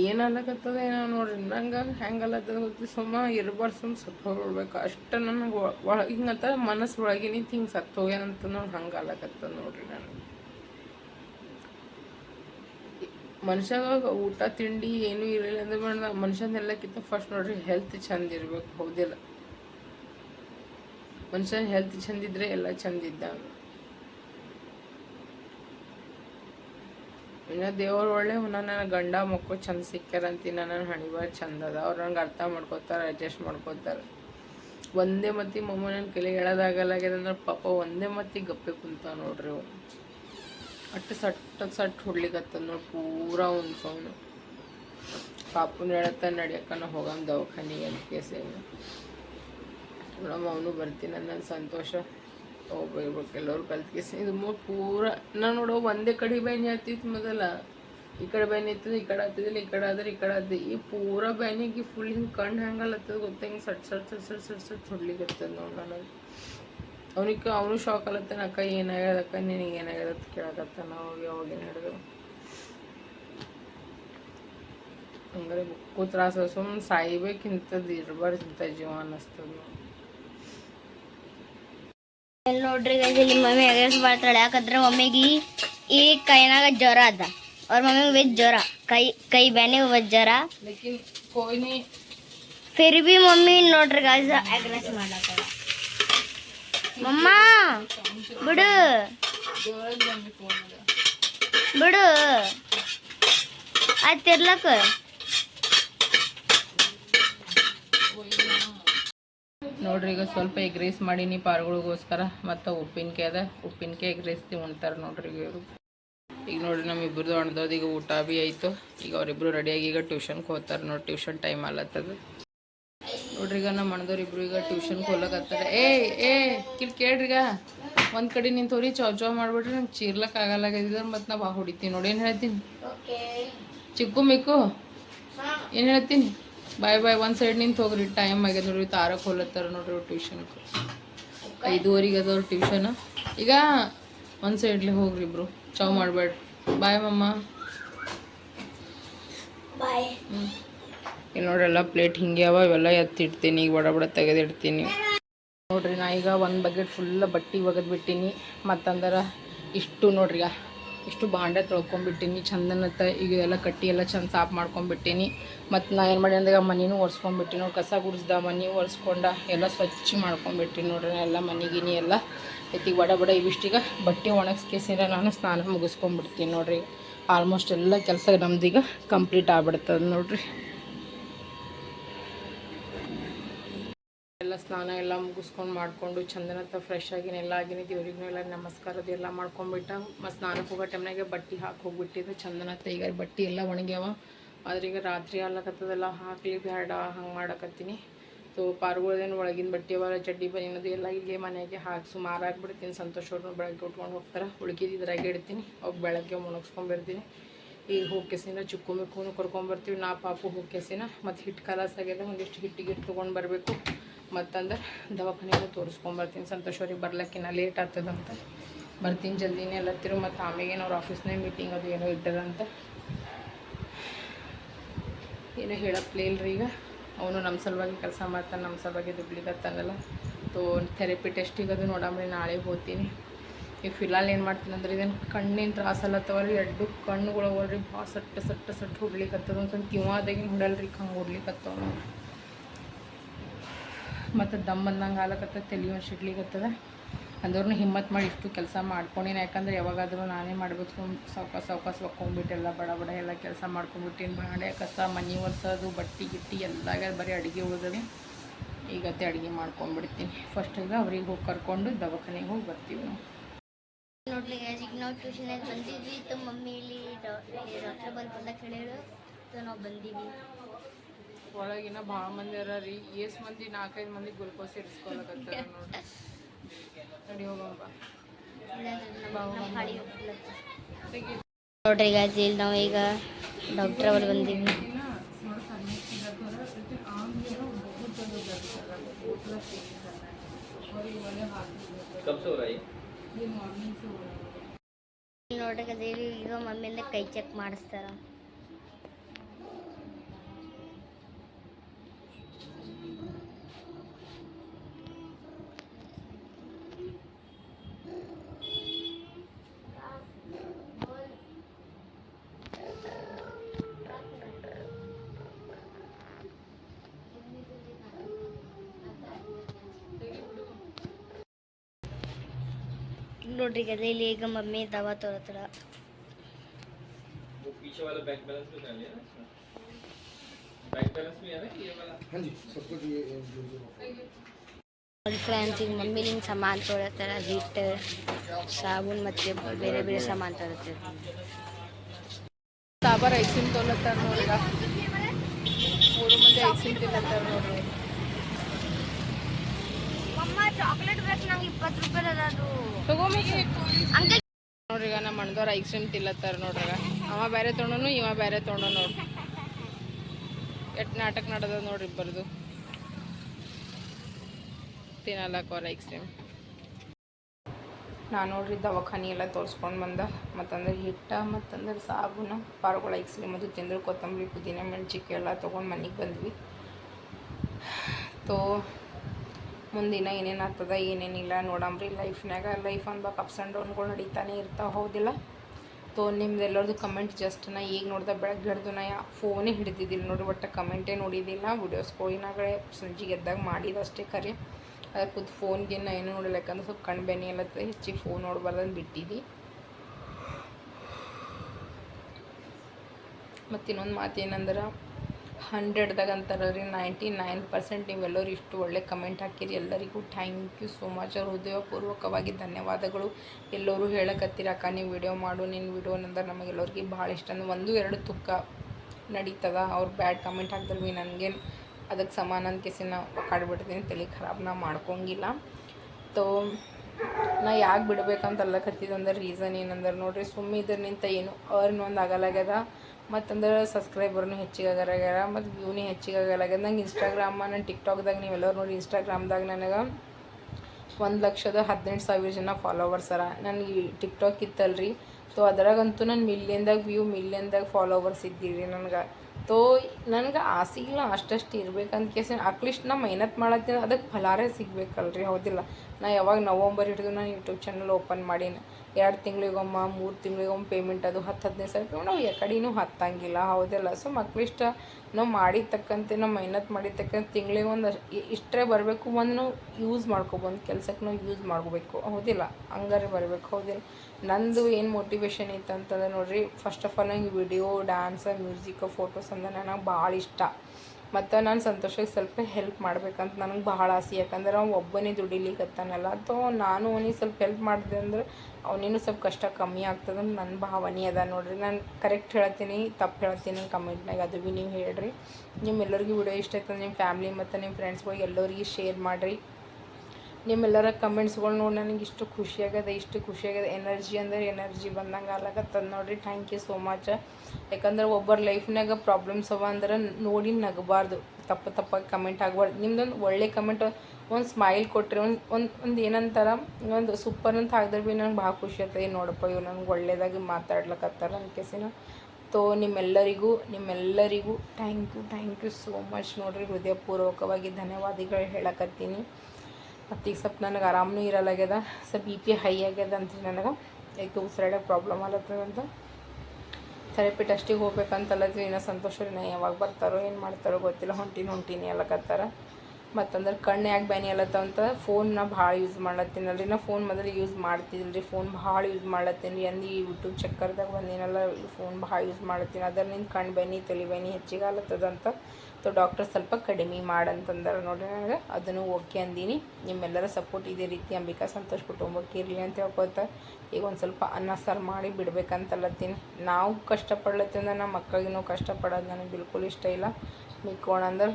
ಏನಲ್ಲಕತ್ತದ ಏನೋ ನೋಡ್ರಿ, ನಂಗೆ ಹೆಂಗೆ ಅಲ್ಲತ್ತದ ಗೊತ್ತಿ ಸುಮ್ಮ ಇರಬಾರ್ದು ಸುಮ್ಮ ಸತ್ತು ಹೋಗ್ಬಿಡ್ಬೇಕು ಅಷ್ಟು ನನಗೆ ಒಳಗೆ ಹಿಂಗತ್ತ ಮನಸ್ಸು ಒಳಗಿನ ಹಿಂಗೆ ಸತ್ತು ಹೋಗ್ಯಾನಂತ ನೋಡಿ ಹಂಗೆ ನೋಡ್ರಿ ನಾನು ಮನುಷ್ಯಾಗ ಊಟ, ತಿಂಡಿ ಏನೂ ಇರಲಿಲ್ಲ ಅಂದ್ರೆ ಮೇಡ ಮನುಷ್ಯನೆಲ್ಲಕ್ಕಿಂತ ಫಸ್ಟ್ ನೋಡ್ರಿ ಹೆಲ್ತ್ ಚಂದ ಇರ್ಬೇಕು, ಹೌದಿಲ್ಲ. ಮನುಷ್ಯನ ಹೆಲ್ತ್ ಚಂದ ಇದ್ರೆ ಎಲ್ಲ ಚಂದ ಇದ್ದಾಗ. ಇನ್ನು ದೇವ್ರು ಒಳ್ಳೆ ನನ್ನ ಗಂಡ ಮಕ್ಕಳು ಚಂದ ಸಿಕ್ಕ್ಯಾರ ಅಂತೀನಿ ನನ್ನ ಹಣಿಬಾರ್ ಚಂದ ಅದ. ಅವ್ರು ನಂಗೆ ಅರ್ಥ ಮಾಡ್ಕೋತಾರೆ, ಅಡ್ಜಸ್ಟ್ ಮಾಡ್ಕೋತಾರೆ. ಒಂದೇ ಮತ್ತಿ ಮಮ್ಮ ನನ್ನ ಕೈಲಿ ಹೇಳೋದಾಗಲ್ಲಾಗ್ಯದಂದ್ರೆ ಪಾಪ ಒಂದೇ ಮತ್ತಿ ಗಪ್ಪೆ ಕುಂತ ನೋಡ್ರಿ ಅವು ಅಟ್ಟು ಸಟ್ಟ ಸಟ್ ಹುಡ್ಲಿಕ್ಕೆ ನೋಡಿ ಪೂರ ಒಂದು ಸೌನು ಪಾಪನ ಹೇಳತ್ತ ನಡಿಯಕ್ಕನ ಹೋಗಮ್ ದವಾಖಾನಿಗೆ ಅಂತ ಕೇಸೇನು ನೋಡಮ್ಮ ಅವನು ಬರ್ತೀನಿ ನನ್ನ ಸಂತೋಷ. ಹೋಗ್ಬೇಕು ಎಲ್ಲರೂ ಕಲ್ತ್ಕೇಸಿ ಇದು ಮು ಪೂರ ನಾನು ನೋಡೋ, ಒಂದೇ ಕಡೆ ಬ್ಯಾನಿ ಆಗ್ತಿತ್ತು ಮೊದಲ. ಈ ಕಡೆ ಬ್ಯಾನಿ ಇರ್ತದೆ ಈ ಕಡೆ ಆಗ್ತಿದ್ದಿಲ್ಲ ಈ ಕಡೆ ಆದ್ರೆ ಈ ಕಡೆ ಆದ ಈ ಪೂರ ಬ್ಯಾನಿಗೆ ಫುಲ್ ಹಿಂಗೆ ಕಣ್ಣು ಹೆಂಗಲ್ಲತ್ತದ ಗೊತ್ತ, ಹಿಂಗೆ ಸಟ್ ಸಟ್ ಸಟ್ ಸಟ್ ಸಟ್ ಸಟ್ ಹೊಡ್ಲಿಕತ್ತದ ನೋಡಿ ನನಗೆ. ಅವನಿಗೆ ಅವನು ಶಾಕ್ ಅಲ್ಲತ್ತಾನ ಅಕ್ಕ ಏನಾಗ್ಯದ, ಅಕ್ಕ ನಿನಗೆ ಏನಾಗ್ಯದ ಅಂತ ಕೇಳಕತ್ತಾನ ಅವಾಗ ಏನು ಹಿಡಿದು ಹಂಗಾರೆ ಬುಕ್ಕು ತ್ರಾಸ ಸುಮ್ಮನೆ ಸಾಯ್ಬೇಕಿಂತದ್ದು ಇರಬಾರ್ದು ಇಂಥ ಜೀವ ಅನ್ನಿಸ್ತದ ನೋಡ್ರಿ ಗೈಸ್ ಇಲ್ಲಿ ಮಮ್ಮಿ ಎಗರ್ಸ್ ಮಾಡ್ತಾಳೆ ಯಾಕಂದ್ರೆ ಮಮ್ಮಿಗೆ ಈ ಕೈನಾಗ ಜ್ವರ ಅದ ಅವ್ರ ಮಮ್ಮಿಗೆ ವೆಜ್ ಜ್ವರ ಕೈ ಕೈ ಬ್ಯಾನಿಗೆ ವೆಜ್ ಜ್ವರ ಫಿರ್ ಬಿ ಮಮ್ಮಿ ನೋಡ್ರಿ ಗೈಸ್ ಎಗ್ರೆಸ್ ಮಾಡತ್ತಾಳ ಮಮ್ಮ ಬಿಡು ಬಿಡು ಆಯ್ತಿರ್ಲಕ್ಕ ನೋಡ್ರಿ ಈಗ ಸ್ವಲ್ಪ ಎಗ್ ರೈಸ್ ಮಾಡೀನಿ ಪಾರ್ಗಳಿಗೋಸ್ಕರ. ಮತ್ತು ಉಪ್ಪಿನಕಾಯಿ ಅದ. ಉಪ್ಪಿನಕಾಯಿ ಎಗ್ ರೈಸ್ ಉಣ್ತಾರೆ ನೋಡ್ರಿ ಈಗ ಇವರು. ಈಗ ನೋಡ್ರಿ ನಮ್ಮ ಇಬ್ಬರದ್ದು ಅಣ್ದವ್ದು ಈಗ ಊಟ ಭೀ ಆಯಿತು. ಈಗ ಅವರಿಬ್ಬರು ರೆಡಿಯಾಗಿ ಈಗ ಟ್ಯೂಷನ್ಗೆ ಹೋಗ್ತಾರೆ ನೋಡಿ ಟ್ಯೂಷನ್ ಟೈಮ್ ಅಲ್ಲತ್ತದ ನೋಡ್ರಿ ಈಗ ನಮ್ಮ ಅಣ್ಣದವ್ರು ಇಬ್ಬರು ಈಗ ಟ್ಯೂಷನ್ಗೆ ಹೋಗ್ಲಕತ್ತಾರೆ. ಏ ಏ ಕಿಲ್ ಕೇಳ್ರಿಗ ಒಂದು ಕಡೆ ನಿಂತವ್ರಿ ಚೌ ಚೌ ಮಾಡಿಬಿಟ್ರಿ ನಂಗೆ ಚೀರ್ಲಕ್ಕೆ ಆಗಲ್ಲಾಗಿದ್ರೆ ಮತ್ತು ನಾ ಬಾ ಹೊಡಿತೀನಿ ನೋಡಿ. ಏನು ಹೇಳ್ತೀನಿ? ಚಿಕ್ಕು ಮಿಕ್ಕು? ಏನು ಹೇಳ್ತೀನಿ? ಬಾಯ್ ಬಾಯ್ ಒಂದು ಸೈಡ್ ನಿಂತು ಹೋಗ್ರಿ ಟೈಮ್ ಆಗ್ಯದ ನೋಡ್ರಿ ತಾರಕ್ಕೆ ಹೋಲತ್ತಾರ ನೋಡ್ರಿ ಟ್ಯೂಷನ್ಗೆ ಐದುವರೆಗೆ ಅದವ್ರು ಟ್ಯೂಷನ್ ಈಗ ಒಂದು ಸೈಡ್ಲಿ ಹೋಗ್ರಿ ಇಬ್ರು ಚಾವ್ ಮಾಡಬೇಡ್ರಿ ಬಾಯ್ ಮಮ್ಮ. ಬಾಯ್ ಹ್ಞೂ ಇಲ್ಲಿ ನೋಡ್ರಿ ಎಲ್ಲ ಪ್ಲೇಟ್ ಹಿಂಗೆ ಅವ ಇವೆಲ್ಲ ಎತ್ತಿಡ್ತೀನಿ ಈಗ ಬಡ ಬಡ ತೆಗೆದಿಡ್ತೀನಿ. ನೋಡ್ರಿ ನಾ ಈಗ ಒಂದು ಬಕೆಟ್ ಫುಲ್ ಬಟ್ಟೆ ಒಗೆದು ಬಿಟ್ಟೀನಿ ಮತ್ತಂದ್ರೆ ಇಷ್ಟು ನೋಡ್ರಿ ಈಗ. ಇಷ್ಟು ಬಾಂಡೆ ತೊಳ್ಕೊಂಬಿಟ್ಟೀನಿ, ಚಂದನತ್ತ ಈಗ ಎಲ್ಲ ಕಟ್ಟಿ ಎಲ್ಲ ಚಂದ ಸಾಫ್ ಮಾಡ್ಕೊಂಬಿಟ್ಟೀನಿ. ಮತ್ತು ನಾ ಏನು ಮಾಡಿ ಅಂದಾಗ ಮನೆನೂ ಒರೆಸ್ಕೊಂಡ್ಬಿಟ್ಟಿನಿ ನೋಡಿ, ಕಸ ಗುಡಿಸ್ದ ಮನೆ ಒರೆಸ್ಕೊಂಡ ಎಲ್ಲ ಸ್ವಚ್ಛ ಮಾಡ್ಕೊಂಬಿಟ್ಟಿನಿ ನೋಡ್ರಿ ಎಲ್ಲ ಮನೆಗಿನಿ ಎಲ್ಲ. ಐತಿ ಬಡ ಬಡ ಇವಿಷ್ಟೀಗ ಬಟ್ಟೆ ಒಣಗಿಸ್ಕೇಸಿರ ನಾನು ಸ್ನಾನ ಮುಗಿಸ್ಕೊಂಡ್ಬಿಡ್ತೀನಿ ನೋಡ್ರಿ. ಆಲ್ಮೋಸ್ಟ್ ಎಲ್ಲ ಕೆಲಸ ನಮ್ದೀಗ ಕಂಪ್ಲೀಟ್ ಆಗ್ಬಿಡ್ತದೆ ನೋಡ್ರಿ ಎಲ್ಲ ಸ್ನಾನ ಎಲ್ಲ ಮುಗಿಸ್ಕೊಂಡು ಮಾಡಿಕೊಂಡು ಚಂದನತ್ತ ಫ್ರೆಶ್ ಆಗಿನ ಎಲ್ಲ ಆಗಿನ. ದೇವ್ರಿಗೂ ಎಲ್ಲ ನಮಸ್ಕಾರದ ಎಲ್ಲ ಮಾಡ್ಕೊಂಡ್ಬಿಟ್ಟ ಮತ್ತು ಸ್ನಾನಕ್ಕೆ ಹೋಗೋ ಟೈಮ್ನಾಗೆ ಬಟ್ಟೆ ಹಾಕಿ ಹೋಗ್ಬಿಟ್ಟಿದ್ದೆ. ಚಂದನತ್ತ ಈಗ ಬಟ್ಟೆ ಎಲ್ಲ ಒಣಗ್ಯಾವ. ಆದ್ರೆ ಈಗ ರಾತ್ರಿ ಆಗ್ಲಕತ್ತದೆಲ್ಲ ಹಾಕ್ಲಿ ಬೇಡ ಹಂಗೆ ಮಾಡಕತ್ತೀನಿ. ಸೊ ಪಾರ್ಗಳೇನು ಒಳಗಿನ ಬಟ್ಟೆ ಅವರ ಚಡ್ಡಿ ಬನಿನದು ಎಲ್ಲ ಇಲ್ಲೇ ಮನೆಗೆ ಹಾಕಿ ಸುಮಾರು ಹಾಕ್ಬಿಡ್ತೀನಿ ಸಂತೋಷ ಅವ್ರನ್ನ ಬೆಳಗ್ಗೆ ಉಟ್ಕೊಂಡು ಹೋಗ್ತಾರೆ. ಉಳ್ಕಿದ್ದು ಇದ್ರಾಗೆ ಇಡ್ತೀನಿ. ಅವಾಗ ಬೆಳಗ್ಗೆ ಮುಣಗಿಸ್ಕೊಂಡ್ಬರ್ತೀನಿ ಈಗ ಹೋಗ್ಕೆಸಿನ ಚಿಕ್ಕು ಮಿಕ್ಕೂ ಕರ್ಕೊಂಬರ್ತೀವಿ ನಾ ಪಾಪು ಹೋಗ್ಕೆಸಿನ ಮತ್ತು ಹಿಟ್ಟು ಕಲಾಸಾಗಿದೆ ಒಂದಿಷ್ಟು ಹಿಟ್ಟಿಗೆ ಹಿಟ್ಟು ತೊಗೊಂಡು ಬರಬೇಕು. ಮತ್ತಂದ್ರೆ ದವಾಖಾನೆಗೂ ತೋರಿಸ್ಕೊಂಬರ್ತೀನಿ ಸಂತೋಷ್ ಅವ್ರಿಗೆ ಬರ್ಲಕ್ಕಿನ್ನ ಲೇಟ್ ಆಗ್ತದಂತ. ಬರ್ತೀನಿ ಜಲ್ದಿನೇ ಎಲ್ಲತ್ತಿರು ಮತ್ತು ಆಮೇಲೆ ಅವ್ರ ಆಫೀಸ್ನೇ ಮೀಟಿಂಗ್ ಅದು ಏನೋ ಇಟ್ಟದಂತ ಏನೋ ಹೇಳಪ್ಲೇ ಇಲ್ರಿ ಈಗ. ಅವನು ನಮ್ಮ ಸಲುವಾಗಿ ಕೆಲಸ ಮಾಡ್ತಾನೆ ನಮ್ಮ ಸಲುವಾಗಿ ದುಡ್ಲಿಗತ್ತಾನಲ್ಲ ತೋ ಥೆರಪಿ ಟೆಸ್ಟಿಗೆ ಅದು ನೋಡಂಬ್ರಿ ನಾಳೆ ಹೋಗ್ತೀನಿ. ಈಗ ಫಿಲಾಲ್ ಏನು ಮಾಡ್ತೀನಿ ಅಂದ್ರೆ ಇದೇನು ಕಣ್ಣಿನ ತ್ರಾಸಲ್ಲತ್ತವರಿ ಎರಡು ಕಣ್ಣುಗಳು ಅವಲ್ರಿ ಭಾಳ ಸಟ್ಟ ಸಟ್ಟ ಸಟ್ಟು ಹತ್ತದ ಒಂದು ಸ್ವಲ್ಪ ಕಿವಾದಾಗಿನ ಹೊಡಲ್ರಿ ಹಂಗೆ ಹೊಡ್ಲಿಕತ್ತವ ನೋಡ್ರಿ ಮತ್ತು ದಮ್ ಬಂದಂಗೆ ಆಲಕತ್ತದ ತಲೆ ಒಂದು ಶಿಡ್ಲಿಕತ್ತದ ಅಂದ್ರೂ ಹಿಮ್ಮತ್ ಮಾಡಿ ಇಷ್ಟು ಕೆಲಸ ಮಾಡ್ಕೊಂಡಿನಿ ಯಾಕಂದ್ರೆ ಯಾವಾಗಾದರೂ ನಾನೇ ಮಾಡಬೇಕು ಸುಮ್ ಸಾವ್ಕಾಸ ಸಾವ್ಕಾಸ ಒಕ್ಕೊಂಬಿಟ್ಟೆಲ್ಲ ಬಡ ಬಡ ಎಲ್ಲ ಕೆಲಸ ಮಾಡ್ಕೊಂಬಿಟ್ಟಿನಿ ಬಾಂಡೆ, ಕಸ, ಮನೆ ಒರೆಸೋದು, ಬಟ್ಟೆ ಗಿಟ್ಟಿ ಎಲ್ಲಾಗ ಬರೀ ಅಡುಗೆ ಉಳಿದದು. ಈಗತ್ತೆ ಅಡುಗೆ ಮಾಡ್ಕೊಂಡ್ಬಿಡ್ತೀನಿ ಫಸ್ಟಿಗೆ ಅವ್ರಿಗೆ ಹೋಗಿ ಕರ್ಕೊಂಡು ದವಾಖಾನೆಗೆ ಹೋಗಿ ಬರ್ತೀವಿ ನಾವು. ನೋಡ್ಲಿ ಈಗ ನಾವು ಟ್ಯೂಷನಾಗ ಬಂದಿದ್ವಿ ಮಮ್ಮಿ ಇಲ್ಲಿ ಡಾಕ್ಟ್ರ್ ಸೊ ನಾವು ಬಂದೀವಿ. ಒಳಗಿನ ಭಾಳ ಮಂದಿ ಅರ ರೀ. ಮಂದಿ ನಾಲ್ಕೈದು ಮಂದಿ ಗ್ಲುಕೋಸ್ ಇರಿಸ್ಕೊಳಕತ್ತಾರ ನೋಡ್ರಿ ನಡಿ ನೋಡ್ರಿ ಈಗ ಇಲ್ಲಿ ನಾವು ಈಗ ಡಾಕ್ಟರ್ ಅವ್ರು ಬಂದೀವಿ. ನೋಡ್ರಿ ಈಗ ಮಮ್ಮಿಂದ ಕೈ ಚೆಕ್ ಮಾಡಿಸ್ತಾರ. ನೋಡ್ರಿ ಗಜಿ ಇಲ್ಲಿ ಈಗ ಮಮ್ಮಿ ದವಾ ತೋರತ್ತಾರ वो पीछे वाला बैंक बैलेंस भी कर लिया ना इसमें बैंक बैलेंस में है ना ये वाला ನೋಡಿ ಫ್ರೆಂಡ್ಸ್ ಈಗ ಮಮ್ಮಿ ನಿಂಗೆ ಸಾಮಾನು ತೊಳತ್ತಾರ ಹಿಟ್ಟು ಸಾಬೂನು ಮತ್ತು ಬೇರೆ ಬೇರೆ ಸಾಮಾನು ತೊಳತ್ತಾರ ಸಾಬಾರ್ ಐಸಿನ್ ತೊಲತ್ತಾರ ನೋಡ್ರಿ ಮೂರು ಮಂದಿ ಐಸಿನ್ ತಿನ್ನತ್ತಾರ ನೋಡ್ರಿ ಚಾಕ್ಲೇಟ್ ಬೇಕು ನಂಗೆ ಇಪ್ಪತ್ತು ರೂಪಾಯಿ ಅದ ಅಂಕಲ್ ನಮ್ಮ ಅಣ್ಣದವ್ರು ಐಸ್ ಕ್ರೀಮ್ ತಿಲ್ಲತ್ತಾರ ನೋಡ್ರಿ. ಅವ ಬೇರೆ ತೊಗೊಂಡನು ಇವ ಬೇರೆ ತೊಗೊಂಡ ನೋಡ್ರಿ ಎಟ್ ನಾಟಕ ನಡೆದ ನೋಡ್ರಿ ಇಬ್ಬರದು. ತಿನ್ನಲಕ್ಕ ಅವ್ರ ಐಸ್ ಕ್ರೀಮ್ ನಾನು ನೋಡ್ರಿ ದವಾಖಾನೆ ಎಲ್ಲ ತೋರಿಸ್ಕೊಂಡು ಬಂದ. ಮತ್ತಂದ್ರೆ ಹಿಟ್ಟ ಮತ್ತಂದ್ರೆ ಸಾಬೂನು ಪಾರುಗಳು ಐಸ್ ಕ್ರೀಮ್ ಅದು ತಿಂದ್ರೆ. ಕೊತ್ತಂಬರಿ ಪುದೀನ ಮೆಣಸಿಕೆ ಎಲ್ಲ ತೊಗೊಂಡು ಮನೆಗೆ ಬಂದ್ವಿ. ತೋ ಮುಂದಿನ ಏನೇನು ಆಗ್ತದ ಏನೇನಿಲ್ಲ ನೋಡಂಬ್ರಿ ಲೈಫ್ನಾಗ ಲೈಫ್ ಅನ್ಬೇಕು ಅಪ್ಸ್ ಆ್ಯಂಡ್ ಡೌನ್ಗಳು ನಡೀತಾನೆ ಇರ್ತಾ ಹೌದಿಲ್ಲ? ತೋ ನಿಮ್ದೆಲ್ಲರದು ಕಮೆಂಟ್ ಜಸ್ಟ್ ನಾ ಈಗ ನೋಡ್ದೆ ಬೆಳಗ್ಗೆ ಹಿಡ್ದು ನಾ ಯಾ ಫೋನೇ ಹಿಡಿದಿದ್ದಿಲ್ಲ ನೋಡಿ ಒಟ್ಟು ಕಮೆಂಟೇ ನೋಡಿದ್ದಿಲ್ಲ ವಿಡಿಯೋಸ್ ಕೋಯಿನಾಗ ಸಂಜೆಗೆ ಎದ್ದಾಗ ಮಾಡಿದಷ್ಟೇ ಖರೆ ಅದ್ರ ಕೂತು ಫೋನ್ಗೆ ನಾ ಏನೂ ನೋಡಿಲ್ಲ, ಯಾಕಂದ್ರೆ ಸ್ವಲ್ಪ ಕಣ್ಣು ಬೆನಿ ಎಲ್ಲ ಹೆಚ್ಚಿಗೆ ಫೋನ್ ನೋಡ್ಬಾರ್ದಂದು ಬಿಟ್ಟಿದ್ದಿ. ಮತ್ತು ಇನ್ನೊಂದು ಮಾತು ಏನಂದ್ರೆ? ಹಂಡ್ರೆಡ್ದಾಗ ರೀ ನೈಂಟಿ ನೈನ್ ಪರ್ಸೆಂಟ್ ನೀವೆಲ್ಲರೂ ಇಷ್ಟು ಒಳ್ಳೆ ಕಮೆಂಟ್ ಹಾಕಿರಿ. ಎಲ್ಲರಿಗೂ ಥ್ಯಾಂಕ್ ಯು ಸೋ ಮಚ್ ಹೃದಯಪೂರ್ವಕವಾಗಿ ಧನ್ಯವಾದಗಳು. ಎಲ್ಲರೂ ಹೇಳಕತ್ತೀರ, ಅಕ್ಕ, ನೀವು ವಿಡಿಯೋ ಮಾಡು ನಿನ್ನ ವಿಡಿಯೋ ಅಂದ್ರೆ ನಮಗೆಲ್ಲರಿಗೆ ಭಾಳ ಇಷ್ಟ. ಅಂದ್ರೆ ಒಂದು ಎರಡು ತುಕ್ಕ ನಡೀತದ. ಅವ್ರು ಬ್ಯಾಡ್ ಕಮೆಂಟ್ ಹಾಕಿದ್ರು ನನಗೆ ನನಗೇನು ಅದಕ್ಕೆ ಸಮಾನ ಅಂತ ಕೇಸಿ ನಾ ಕಾಡ್ಬಿಡ್ತೀನಿ ತಲೆ ಖರಾಬ್ ನಾ ಮಾಡ್ಕೊಂಗಿಲ್ಲ. ತೋ, ನಾ ಯಾಕೆ ಬಿಡ್ಬೇಕಂತ ಕತ್ತಿದ್ದಂದ್ರೆ ರೀಸನ್ ಏನಂದ್ರೆ ನೋಡ್ರಿ ಸುಮ್ಮನೆ ಇದ್ರ ನಿಂತ ಏನು ಅರ್ನ್ ಒಂದು ಆಗಲಾಗ್ಯದ ಮತ್ತಂದ್ರೆ ಸಬ್ಸ್ಕ್ರೈಬರ್ನು ಹೆಚ್ಚಿಗೆ ಆಗಲಾಗ್ಯಾರ ಮತ್ತು ವ್ಯೂನೇ ಹೆಚ್ಚಿಗೆ ಆಗಲಾಗ್ಯದ ನಂಗೆ ಇನ್ಸ್ಟಾಗ್ರಾಮ ನನ್ನ ಟಿಕ್ಟಾಕ್ದಾಗ ನೀವೆಲ್ಲರೂ ನೋಡಿ ಇನ್ಸ್ಟಾಗ್ರಾಮ್ದಾಗ ನನಗೆ ಒಂದು ಲಕ್ಷದ ಹದಿನೆಂಟು ಸಾವಿರ ಜನ ಫಾಲೋವರ್ಸ್ ಅರ. ನನಗೆ ಟಿಕ್ಟಾಕ್ ಇತ್ತಲ್ರಿ. ಸೊ ಅದ್ರಾಗಂತೂ ನನ್ನ ಮಿಲಿಯನ್ದಾಗ ವ್ಯೂ ಮಿಲಿಯನ್ದಾಗ ಫಾಲೋವರ್ಸ್ ಇದ್ದೀರಿ ನನಗೆ. ತೋ ನನಗೆ ಆಸೆ ಇಲ್ಲ, ಅಷ್ಟಷ್ಟು ಇರ್ಬೇಕಂತ ಕೇಸ ಅಟ್ಲೀಸ್ಟ್ ನಾ ಮೆಹನತ್ ಮಾಡತ್ತೀನಿ ಅದಕ್ಕೆ ಫಲಾರೇ ಸಿಗ್ಬೇಕಲ್ರಿ, ಹೌದಿಲ್ಲ. ನಾ ಯಾವಾಗ ನವಂಬರ್ ಹಿಡಿದು ನಾನು ಯೂಟ್ಯೂಬ್ ಚಾನಲ್ ಓಪನ್ ಮಾಡೀನಿ. ಎರಡು ತಿಂಗಳಿಗೊಮ್ಮ, ಮೂರು ತಿಂಗಳಿಗೊಮ್ಮೆ ಪೇಮೆಂಟ್ ಅದು ಹತ್ತು, ಹದಿನೈದು ಸಾವಿರ ರೂಪಾಯಿ. ನಾವು ಕಡೆನೂ ಹತ್ತಂಗಿಲ್ಲ, ಹೌದಿಲ್ಲ. ಸೊ ಇಷ್ಟ ನಾವು ಮಾಡಿದ ತಕ್ಕಂತೆ ನಾವು ಮೆಹನತ್ ಮಾಡಿದ ತಿಂಗಳಿಗೆ ಒಂದು ಇಷ್ಟೇ ಬರಬೇಕು ಒಂದು ನಾವು ಯೂಸ್ ಮಾಡ್ಕೊಬೋದು. ಕೆಲಸಕ್ಕೆ ನಾವು ಯೂಸ್ ಮಾಡ್ಕೋಬೇಕು. ಹೌದಿಲ್ಲ? ಹಂಗಾರೆ ಬರಬೇಕು, ಹೌದಿಲ್ಲ? ನಂದು ಏನು ಮೋಟಿವೇಶನ್ ಇತ್ತಂತಂದ್ರೆ ನೋಡ್ರಿ ಫಸ್ಟ್ ಆಫ್ ಆಲ್ ನಂಗೆ ವಿಡಿಯೋ ಡ್ಯಾನ್ಸ್ ಮ್ಯೂಸಿಕ್ ಫೋಟೋಸ್ ಅಂದ್ರೆ ನನಗೆ ಭಾಳ ಇಷ್ಟ. ಮತ್ತು ನಾನು ಸಂತೋಷಕ್ಕೆ ಸ್ವಲ್ಪ ಹೆಲ್ಪ್ ಮಾಡ್ಬೇಕಂತ ನನಗೆ ಭಾಳ ಆಸೆ. ಯಾಕಂದ್ರೆ ಅವ್ನು ಒಬ್ಬನೇ ದುಡಿಲಿಕ್ಕತ್ತಾನಲ್ಲ ಅಥವಾ ನಾನು ಅವನಿಗೆ ಸ್ವಲ್ಪ ಹೆಲ್ಪ್ ಮಾಡಿದೆ ಅಂದ್ರೆ ಅವನೇನು ಸ್ವಲ್ಪ ಕಷ್ಟ ಕಮ್ಮಿ ಆಗ್ತದೆ ಅಂತ ನನ್ನ ಭಾವನೆ ಅದ ನೋಡ್ರಿ. ನಾನು ಕರೆಕ್ಟ್ ಹೇಳ್ತೀನಿ ತಪ್ಪು ಹೇಳ್ತೀನಿ ಕಮೆಂಟ್ನಾಗ ಅದು ಭೀ ನೀವು ಹೇಳ್ರಿ. ನಿಮ್ಮೆಲ್ಲರಿಗೂ ವಿಡಿಯೋ ಇಷ್ಟ ಆಯ್ತಂದ್ರೆ ನಿಮ್ಮ ಫ್ಯಾಮ್ಲಿ ಮತ್ತು ನಿಮ್ಮ ಫ್ರೆಂಡ್ಸ್ಗಳಿಗೆ ಎಲ್ಲರಿಗೆ ಶೇರ್ ಮಾಡಿರಿ. ನಿಮ್ಮೆಲ್ಲರ ಕಮೆಂಟ್ಸ್ಗಳು ನೋಡಿ ನನಗೆ ಇಷ್ಟು ಖುಷಿ ಆಗ್ಯದ, ಇಷ್ಟು ಖುಷಿ ಆಗ್ಯದ. ಎನರ್ಜಿ ಅಂದ್ರೆ ಎನರ್ಜಿ ಬಂದಂಗೆ ಆಗ್ಲಾಕತ್ತದ ನೋಡಿರಿ. ಥ್ಯಾಂಕ್ ಯು ಸೋ ಮಚ್ ಯಾಕಂದ್ರೆ ಒಬ್ಬರ ಲೈಫ್ನಾಗ ಪ್ರಾಬ್ಲಮ್ಸ್ ಅವ ಅಂದ್ರೆ ನೋಡಿ ನಗಬಾರ್ದು. ತಪ್ಪು ತಪ್ಪಾಗಿ ಕಮೆಂಟ್ ಆಗಬಾರ್ದು. ನಿಮ್ದೊಂದು ಒಳ್ಳೆ ಕಮೆಂಟ್ ಒಂದು ಸ್ಮೈಲ್ ಕೊಟ್ಟರೆ ಒಂದು ಒಂದು ಏನಂತಾರ, ಒಂದು ಸೂಪರ್ ಅಂತ ಹಾಕಿದ್ರೆ ಭೀ ನಂಗೆ ಭಾಳ ಖುಷಿ ಆಗ್ತದೆ. ನೋಡಪ್ಪ ಇವ್ ನನಗೆ ಒಳ್ಳೇದಾಗಿ ಮಾತಾಡ್ಲಕತ್ತಾರ ಅನ್ಕೇಸಿನ ತೋ, ನಿಮ್ಮೆಲ್ಲರಿಗೂ ನಿಮ್ಮೆಲ್ಲರಿಗೂ thank you thank you so much ನೋಡ್ರಿ, ಹೃದಯಪೂರ್ವಕವಾಗಿ ಧನ್ಯವಾದಗಳು ಹೇಳಕತ್ತೀನಿ. ಈಗ ಸ್ವಲ್ಪ ನನಗೆ ಆರಾಮನೂ ಇರಲಾಗ್ಯದ, ಸ್ವಲ್ಪ ಬಿ ಪಿ ಹೈ ಆಗ್ಯದ ಅಂತ ನನಗೆ. ಯಾಕೆ ಉಸಿರಾಡೋಕೆ ಪ್ರಾಬ್ಲಮ್ ಆಲತ್ತದಂತ ಥೆರಪಿ ಟೆಸ್ಟಿಗೆ ಹೋಗ್ಬೇಕಂತಲ್ಲದ್ರಿ ಏನೋ ಸಂತೋಷ ರೀ, ನಾ ಯಾವಾಗ ಬರ್ತಾರೋ, ಏನು ಮಾಡ್ತಾರೋ ಗೊತ್ತಿಲ್ಲ. ಹೊಂಟಿನ ಹೊಂಟಿನಿ ಎಲ್ಲ ಕತ್ತಾರ. ಮತ್ತಂದ್ರೆ ಕಣ್ಣು ಯಾಕೆ ಬ್ಯಾನಿ ಅಲ್ಲತ್ತವಂತ ಫೋನ್ ಭಾಳ ಯೂಸ್ ಮಾಡ್ಲತ್ತೀನಲ್ರಿ. ನಾ ಫೋನ್ ಮೊದಲು ಯೂಸ್ ಮಾಡ್ತಿದ್ದಿಲ್ಲ ರೀ ಫೋನ್ ಭಾಳ ಯೂಸ್ ಮಾಡ್ಲತ್ತೀನಿ. ರೀ ಅಂದು ಯೂಟ್ಯೂಬ್ ಚಕ್ಕರ್ದಾಗ ಬಂದೇನಲ್ಲ ಫೋನ್ ಭಾಳ ಯೂಸ್ ಮಾಡ್ಲತ್ತೀನಿ. ಅದರಿಂದ ಕಣ್ಣು ಬ್ಯಾನಿ, ತಲೆ ಬ್ಯಾನಿ ಹೆಚ್ಚಿಗೆ ಆಲತ್ತದಂತ ಸೊ ಡಾಕ್ಟರ್ ಸ್ವಲ್ಪ ಕಡಿಮೆ ಮಾಡಂತಂದ್ರೆ ನೋಡಿ ನನಗೆ ಅದನ್ನು ಓಕೆ ಅಂದೀನಿ. ನಿಮ್ಮೆಲ್ಲರ ಸಪೋರ್ಟ್ ಇದೇ ರೀತಿ ಅಂಬಿಕಾ ಸಂತೋಷ್ ಕುಟುಂಬಕ್ಕೆ ಇರಲಿ ಅಂತ ಹೇಳ್ಕೊತ ಈಗ ಒಂದು ಸ್ವಲ್ಪ ಅನ್ನ, ಸಾರು ಮಾಡಿ ಬಿಡ್ಬೇಕಂತಲ್ಲತ್ತೀನಿ ನಾವು ಕಷ್ಟಪಡ್ಲತ್ತಿಂದ ನಮ್ಮ ಮಕ್ಕಳಿಗೂ ಕಷ್ಟಪಡೋದು ನನಗೆ ಬಿಲ್ಕುಲ್ ಇಷ್ಟ ಇಲ್ಲ. ಮಿಕ್ಕೋಣ ಅಂದ್ರೆ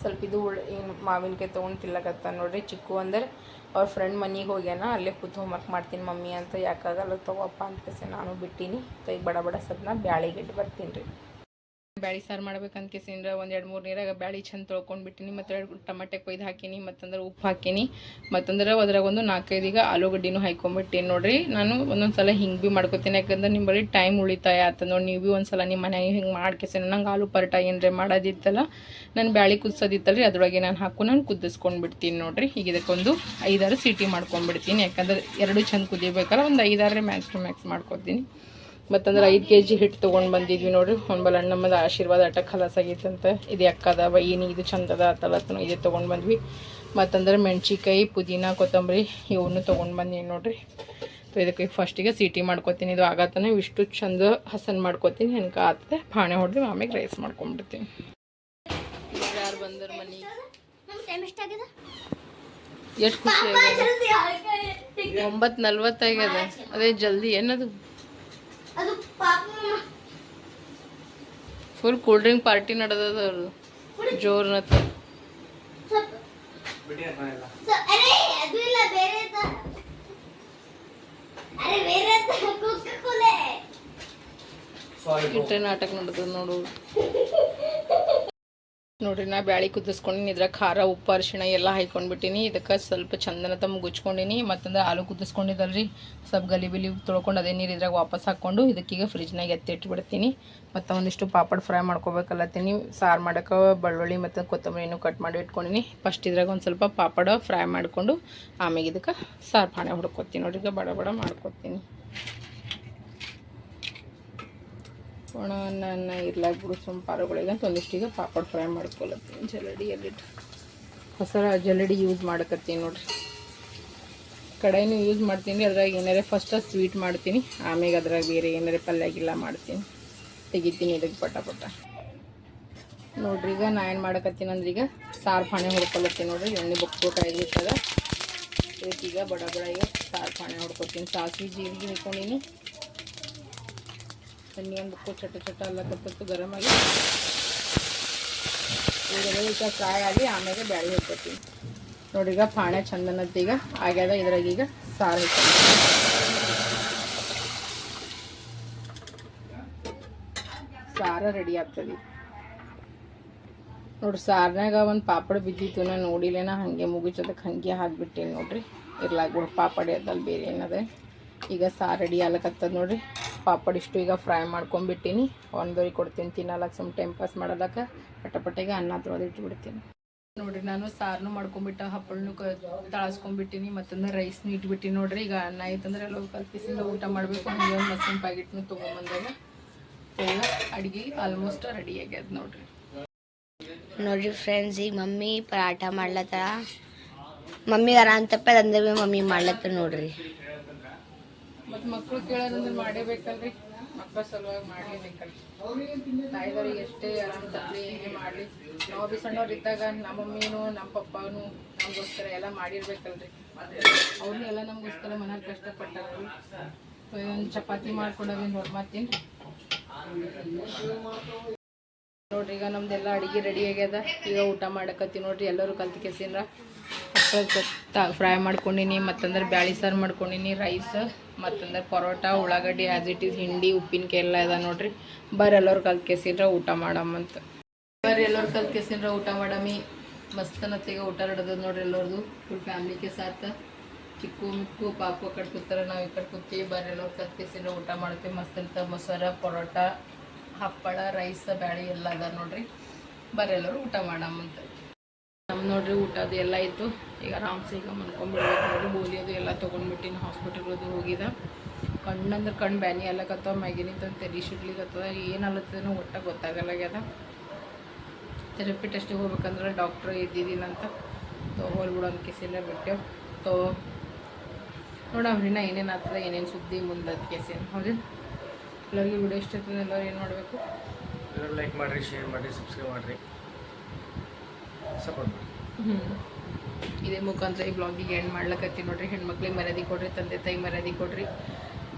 ಸ್ವಲ್ಪ ಇದು ಉಳ್ ಏನು ಮಾವಿನಕಾಯಿ ತೊಗೊಂಡು ತಿಲ್ಲಕತ್ತ ನೋಡ್ರಿ. ಚಿಕ್ಕು ಅಂದ್ರೆ ಅವ್ರ ಫ್ರೆಂಡ್ ಮನೆಗೆ ಹೋಗ್ಯಾನ, ಅಲ್ಲೇ ಕೂತು ಹೋಮ್ವರ್ಕ್ ಮಾಡ್ತೀನಿ ಮಮ್ಮಿ ಅಂತ ಯಾಕಾಗಲ್ಲ ತಗೋಪ್ಪ ಅಂತ ನಾನು ಬಿಟ್ಟೀನಿ. ಸೊ ಈಗ ಬಡ ಬಡ ಸದ್ನ ಬ್ಯಾಳಿಗಿಟ್ಟು ಬರ್ತೀನಿ ರೀ. ಬ್ಯಾಳಿ ಸಾರು ಮಾಡ್ಬೇಕಂತ ಕೇಸಿಂದ್ರ ಒಂದು ಎರಡು ಮೂರು ನೀರಾಗ ಬ್ಯಾಳಿ ಚಂದ ತೊಳ್ಕೊಂಡು ಬಿಟ್ಟಿನಿ ಮತ್ತು ಎರಡು ಟಮಾಟೆ ಕೊಯ್ದು ಹಾಕಿನಿ, ಮತ್ತಂದ್ರೆ ಉಪ್ಪು ಹಾಕೀನಿ, ಮತ್ತಂದ್ರೆ ಅದ್ರಾಗ ಒಂದು ನಾಲ್ಕೈದೀಗ ಆಲೂಗಡ್ಡಿನೂ ಹಾಕೊಂಡ್ಬಿಟ್ಟಿನಿ ನೋಡ್ರಿ. ನಾನು ಒಂದೊಂದು ಸಲ ಹಿಂಗೆ ಭೀ ಮಾಡ್ಕೊತೀನಿ, ಯಾಕಂದ್ರೆ ನಿಮ್ಮ ಟೈಮ್ ಉಳಿತಾಯ ಆತ ನೋಡಿ. ನೀವು ಭೀ ಒಂದು ಸಲ ನಿಮ್ಮ ಮನ್ಯಾಗ ಹಿಂಗೆ ಮಾಡ್ಕೇಸಿನ ನಂಗೆ ಆಲೂ ಪರೋಟ ಏನರೇ ಮಾಡೋದಿತ್ತಲ್ಲ, ನಾನು ಬ್ಯಾಳಿ ಕುದಿಸೋದಿತ್ತಲ್ಲ ರೀ ಅದ್ರೊಳಗೆ ನಾನು ಹಾಕು, ನಾನು ಕುದಿಸ್ಕೊಂಡ್ಬಿಡ್ತೀನಿ ನೋಡ್ರಿ. ಈಗ ಇದಕ್ಕೊಂದು ಐದಾರು ಸೀಟಿ ಮಾಡ್ಕೊಂಡ್ಬಿಡ್ತೀನಿ ಯಾಕಂದ್ರೆ ಎರಡು ಚಂದ ಕುದಿಬೇಕಲ್ಲ, ಒಂದು ಐದಾರು ಮ್ಯಾಕ್ಸ್ ಟು ಮ್ಯಾಕ್ಸ್ ಮಾಡ್ಕೊತೀನಿ. ಮತ್ತಂದ್ರೆ ಐದು ಕೆ ಜಿ ಹಿಟ್ಟು ತೊಗೊಂಡು ಬಂದಿದ್ವಿ ನೋಡ್ರಿ. ಹೊಂಬಲ್ ನಮ್ಮದು ಆಶೀರ್ವಾದ ಅಟ ಖಲಾಸ್ ಅಂತ ಇದು ಅಕ್ಕದ ಬೈನಿ ಇದು ಚಂದದ ಆತಲತ್ತನು ಇದು ತೊಗೊಂಡು ಬಂದ್ವಿ. ಮತ್ತಂದ್ರೆ ಮೆಣ್ಸಿಕಾಯಿ ಪುದೀನ ಕೊತ್ತಂಬರಿ ಇವನ್ನೂ ತೊಗೊಂಡು ಬಂದೀನಿ ನೋಡ್ರಿ. ಸೊ ಇದಕ್ಕೆ ಫಸ್ಟಿಗೆ ಸೀಟಿ ಮಾಡ್ಕೊತೀನಿ. ಇದು ಆಗತ್ತಾನೆ ಇಷ್ಟು ಚಂದ ಹಸನ್ ಮಾಡ್ಕೊತೀನಿ. ಹೆಂಗೆ ಆತದೆ ಪಾಣೆ ಹೊಡೆದು ಆಮೇಲೆ ರೈಸ್ ಮಾಡ್ಕೊಂಡ್ಬಿಡ್ತೀನಿ. ಯಾರು ಬಂದರು ಮನೆ? ಎಷ್ಟು ಖುಷಿ ಒಂಬತ್ತು ನಲ್ವತ್ತಾಗ್ಯದ ಅದೇ ಜಲ್ದಿ ಏನದು? ಅದು ಪಾಪ. ಫುಲ್ ಕೂಲ್ ಡ್ರಿಂಕ್ ಪಾರ್ಟಿ ನಡೆದದ ಅವ್ರದ್ದು ಜೋರ್ನತ್ತ. ಇಟ್ಟೆ ನಾಟಕ ನಡೆದ ನೋಡು. ನೋಡ್ರಿ, ನಾ ಬ್ಯಾಳಿ ಕುದಿಸ್ಕೊಂಡಿನಿ ಇದ್ರಾಗ ಖಾರ, ಉಪ್ಪು, ಅರಿಶಿಣ ಎಲ್ಲ ಹಾಕೊಂಡ್ಬಿಟ್ಟಿನಿ ಇದಕ್ಕೆ ಸ್ವಲ್ಪ ಚಂದನ ತಮ್ಮ ಗುಚ್ಕೊಂಡಿನಿ ಮತ್ತಂದ್ರೆ ಆಲೂ ಕುದಿಸ್ಕೊಂಡಿದ್ದಲ್ರಿ ಸ್ವಲ್ಪ ಗಲಿಬಿಲಿ ತೊಳ್ಕೊಂಡು ಅದೇ ನೀರು ಇದ್ರಾಗ ವಾಪಸ್ ಹಾಕ್ಕೊಂಡು ಇದಕ್ಕೀಗ ಫ್ರಿಜ್ನಾಗ ಎತ್ತಿಟ್ಬಿಡ್ತೀನಿ. ಮತ್ತು ಒಂದಿಷ್ಟು ಪಾಪಡ್ ಫ್ರೈ ಮಾಡ್ಕೋಬೇಕಲ್ಲತ್ತೀನಿ ಸಾರು ಮಾಡೋಕೆ ಬೆಳ್ಳುಳ್ಳಿ ಮತ್ತು ಕೊತ್ತಂಬರಿನೂ ಕಟ್ ಮಾಡಿ ಇಟ್ಕೊಂಡಿನಿ. ಫಸ್ಟ್ ಇದ್ರಾಗ ಒಂದು ಸ್ವಲ್ಪ ಪಾಪಡ ಫ್ರೈ ಮಾಡಿಕೊಂಡು ಆಮೇಲೆ ಇದಕ್ಕೆ ಸಾರು ಪಾಣೆ ಹೊಡ್ಕೊತೀನಿ ನೋಡ್ರಿ. ಬಡ ಬಡ ಮಾಡ್ಕೊತೀನಿ. ಒಣ ಅನ್ನ ಇರ್ಲಾಕ್ ಬಿಡು ಸುಮ್ಮ ಪಾರುಗಳಿಗೆ ಅಂತ ಒಂದಿಷ್ಟೀಗ ಪಾಪಡ್ ಫ್ರೈ ಮಾಡ್ಕೊಳತ್ತೀನಿ ಜಲಡಿ ಎಲ್ಲಿಟ್ಟು ಹೊಸ ಜಲಡಿ ಯೂಸ್ ಮಾಡಕತ್ತೀನಿ ನೋಡ್ರಿ. ಕಡಾಯಿನೂ ಯೂಸ್ ಮಾಡ್ತೀನಿ, ಅದ್ರಾಗ ಏನಾರೇ ಫಸ್ಟ್ ಸ್ವೀಟ್ ಮಾಡ್ತೀನಿ ಆಮೇಲೆ ಅದ್ರಾಗ ಬೇರೆ ಏನಾರೇ ಪಲ್ಯ ಗಿಲ್ಲ ಮಾಡ್ತೀನಿ. ತೆಗಿತೀನಿ ಇದಕ್ಕೆ ಪಟ ಪಟ. ನೋಡ್ರಿ, ಈಗ ನಾ ಏನು ಮಾಡಕತ್ತೀನಿ ಅಂದ್ರೆ ಈಗ ಸಾರು ಪಾಣೆ ಹೊಡ್ಕೊಳತ್ತೀನಿ ನೋಡ್ರಿ, ಎಣ್ಣೆ ಬೊಕ್ಕು ಈಗ ಬಡ ಬಡ ಈಗ ಸಾರು ಪಾಣೆ ಹೊಡ್ಕೊತೀನಿ ಸಾಸಿವೆ, ಜೀರಿಗೆ ಹಾಕೊಂಡಿನಿ ಒಂದು ಬುಕ್ಕು ಚಟ ಚಟ ಎಲ್ಲ ಕತ್ತತ್ತು ಗರಮ್ ಆಗಿ ಈಗ ಫ್ರೈ ಆಗಿ ಆಮೇಲೆ ಬ್ಯಾಳಿ ಹಾಕ್ಕೊತೀವಿ ನೋಡಿ ಈಗ ಪಾಣೆ ಈಗ ಆಗ್ಯದ ಇದ್ರಾಗ ಈಗ ಸಾರು ಸಾರ ರೆಡಿ ಆಗ್ತದೆ. ನೋಡ್ರಿ ಸಾರ್ನಾಗ ಒಂದು ಪಾಪಡ್ ಬಿದ್ದಿತ್ತು, ನಾನು ನೋಡಿಲ್ಲೇನ? ಹಾಗೆ ಮುಗಿಸೋದಕ್ಕೆ ಹಂಗೆ ಹಾಕ್ಬಿಟ್ಟೇನಿ ನೋಡ್ರಿ. ಇರ್ಲಾಗ್ಬಿಡು ಬಿಡು, ಪಾಪಡ ಅದಲ್ಲಿ ಬೇರೆ ಏನದ? ಈಗ ಸಾರು ರೆಡಿ ಆಗ್ಲಕತ್ತದ ನೋಡ್ರಿ. ಪಾಪಡ್ ಇಷ್ಟು ಈಗ ಫ್ರೈ ಮಾಡ್ಕೊಂಡ್ಬಿಟ್ಟಿನಿ ಒಂದೂರಿಗೆ ಕೊಡ್ತೀನಿ, ತಿನ್ನಲಕ್ಕೆ ಸಮ್ ಟೈಮ್ ಪಾಸ್ ಮಾಡೋದಕ್ಕೆ ಪಟಪಟೆಗೆ ಅನ್ನ ತೊಳೆದು ಇಟ್ಬಿಡ್ತೀನಿ. ನೋಡ್ರಿ, ನಾನು ಸಾರನ್ನು ಮಾಡ್ಕೊಂಡ್ಬಿಟ್ಟ ಹಪ್ಪಳನ್ನು ಕ ತಳಸ್ಕೊಂಡ್ಬಿಟ್ಟಿನಿ ಮತ್ತೊಂದು ರೈಸ್ನು ಇಟ್ಬಿಟ್ಟಿನಿ ನೋಡ್ರಿ. ಈಗ ಅನ್ನ ಐತಂದ್ರೆ ಎಲ್ಲ ಕಲ್ಪಿಸಿಂದ ಊಟ ಮಾಡಬೇಕು. ಹಂಗೆ ಒಂದು ಮಸ್ಸಿನ ಪ್ಯಾಕೆಟ್ನು ತೊಗೊಂಬಂದಾಗ. ಈಗ ಅಡುಗೆ ಆಲ್ಮೋಸ್ಟ್ ರೆಡಿ ಆಗ್ಯದ ನೋಡ್ರಿ. ನೋಡ್ರಿ ಫ್ರೆಂಡ್ಸ್ ಈಗ ಮಮ್ಮಿ ಪರಾಟ ಮಾಡ್ಲತ್ತ ಮಮ್ಮಿ ಅರ ಅಂತಪ್ಪ ಅಂದ್ರೆ ಮಮ್ಮಿ ಮಾಡ್ಲತ್ತ ನೋಡ್ರಿ. ಮತ್ತು ಮಕ್ಕಳು ಕೇಳೋದಂದ್ರೆ ಮಾಡೇಬೇಕಲ್ರಿ? ಮಕ್ಕಳ ಸಲುವಾಗಿ ಮಾಡಲೇಬೇಕಲ್ರಿ. ತಾಯಿದವ್ರಿಗೆ ಎಷ್ಟೇ ಆರಾಮ್ ತಪ್ಪಲಿ ಏನೇ ಮಾಡಲಿ. ನಾವು ಬಿ ಸಣ್ಣವ್ರು ಇದ್ದಾಗ ನಮ್ಮ ಮಮ್ಮಿನೂ, ನಮ್ಮ ಪಪ್ಪನೂ ನಮಗೋಸ್ಕರ ಎಲ್ಲ ಮಾಡಿರ್ಬೇಕಲ್ರಿ. ಅವ್ರನ್ನೂ ಎಲ್ಲ ನಮಗೋಸ್ಕರ ಮನೇಲಿ ಕಷ್ಟಪಟ್ಟಾರ ಒಂದು ಚಪಾತಿ ಮಾಡ್ಕೊಡೋದೇನು ದೊಡ್ಡ ಮಾಡ್ತೀನಿ ನೋಡ್ರಿ, ಈಗ ನಮ್ದೆಲ್ಲ ಅಡಿಗೆ ರೆಡಿ ಆಗ್ಯದ. ಈಗ ಊಟ ಮಾಡಕತ್ತಿ ನೋಡ್ರಿ, ಎಲ್ಲರೂ ಕಲ್ತು ಕೆಸಿಂದ್ರ ಫ್ರೈ ಮಾಡ್ಕೊಂಡಿನಿ, ಮತ್ತಂದ್ರೆ ಬ್ಯಾಳಿ ಸಾರು ಮಾಡ್ಕೊಂಡಿನಿ, ರೈಸ್, ಮತ್ತಂದ್ರೆ ಪರೋಟ, ಉಳ್ಳಾಗಡ್ಡಿ ಆ್ಯಸ್ ಇಟ್ ಈಸ್ ಹಿಂಡಿ, ಉಪ್ಪಿನಕಾಯಿ ಎಲ್ಲ ಅದ ನೋಡ್ರಿ. ಬರ್ರಿ ಎಲ್ಲರೂ ಕಲ್ತು ಕೆಸಿಂದ್ರ ಊಟ ಮಾಡಮ್ಮಂತ ಬರ್ರಿ ಎಲ್ಲರೂ ಕಲ್ತು ಕೆಸಿಂದ್ರ ಊಟ ಮಾಡಮಿ. ಮಸ್ತನತ್ತಿಗೆ ಊಟ ಹಿಡ್ದದ ನೋಡ್ರಿ ಎಲ್ಲರದು. ಫುಲ್ ಫ್ಯಾಮ್ಲಿಗೆ ಸಾಥ ಚಿಕ್ಕು, ಮಿಕ್ಕು, ಪಾಪು ಕಡೆ ಕೂತಾರೆ, ನಾವು ಈ ಕಡೆ ಕೂತೀವಿ. ಬರ್ರಿ ಎಲ್ಲರೂ ಕಲ್ತು ಊಟ ಮಾಡ್ತೀವಿ. ಮಸ್ತ್ ಅಂತ ಮೊಸರ, ಪರೋಟ, ಹಪ್ಪಳ, ರೈಸ್, ಬ್ಯಾಳಿ ಎಲ್ಲ ಅದ ನೋಡ್ರಿ. ಬರ್ರಿ ಎಲ್ಲರೂ ಊಟ ಮಾಡಮ್ಮಂತ ನಮ್ಮ ನೋಡ್ರಿ ಊಟ ಅದು ಎಲ್ಲ ಇತ್ತು. ಈಗ ಆರಾಮ್ಸೆ ಈಗ ಮನ್ಕೊಂಡ್ಬಿಡ್ಬೇಕು ನೋಡ್ರಿ. ಗೋಲಿ ಅದು ಎಲ್ಲ ತೊಗೊಂಡ್ಬಿಟ್ಟಿನಿ ಹಾಸ್ಪಿಟಲ್ದು ಹೋಗಿದ. ಕಣ್ಣಂದ್ರೆ ಕಣ್ಣು ಬ್ಯಾನಿ ಅಲ್ಲಕತ್ತವ ಮ್ಯಾಗಿನಿಂದ ತೆರಿ ಶಿಡ್ಲಿಕತ್ತದ ಏನು ಅಲ್ಲತ್ತದೇನೋ ಒಟ್ಟ ಗೊತ್ತಾಗಲ್ಲಾಗ್ಯದ ಥೆರಪಿ ಟೆಸ್ಟಿಗೆ ಹೋಗ್ಬೇಕಂದ್ರೆ ಡಾಕ್ಟ್ರ್ ಇದ್ದಿದ್ದೀನಂತ ತೋ ಅಂತ ಕೆಸಿಲ್ಲ ಬಿಟ್ಟೆವು ತೋ. ನೋಡವ್ರಿ ನಾ ಏನೇನು ಆಗ್ತದೆ, ಏನೇನು ಸುದ್ದಿ ಮುಂದೆ ಕೇಸೇನು ಹೌದು ಎಲ್ಲರಿಗೂ ವಿಡಿಯೋ ಇಷ್ಟ ಎಲ್ಲರೂ ಏನು ಮಾಡಬೇಕು? ಲೈಕ್ ಮಾಡಿರಿ ಶೇರ್ ಮಾಡಿರಿ ಸಬ್ಸ್ಕ್ರೈಬ್ ಮಾಡಿರಿ. ಸಪೋರ್ಟ್ ಮಾಡಿ. ಇದೇ ಮುಖಾಂತರ ಈ ಬ್ಲಾಗಿಗೆ ಎಂಡ್ ಮಾಡ್ಲಕತ್ತಿ ನೋಡ್ರಿ. ಹೆಣ್ಮಕ್ಳಿಗೆ ಮರ್ಯಾದೆ ಕೊಡ್ರಿ ತಂದೆ ತಾಯಿ ಮರ್ಯಾದೆ ಕೊಡ್ರಿ.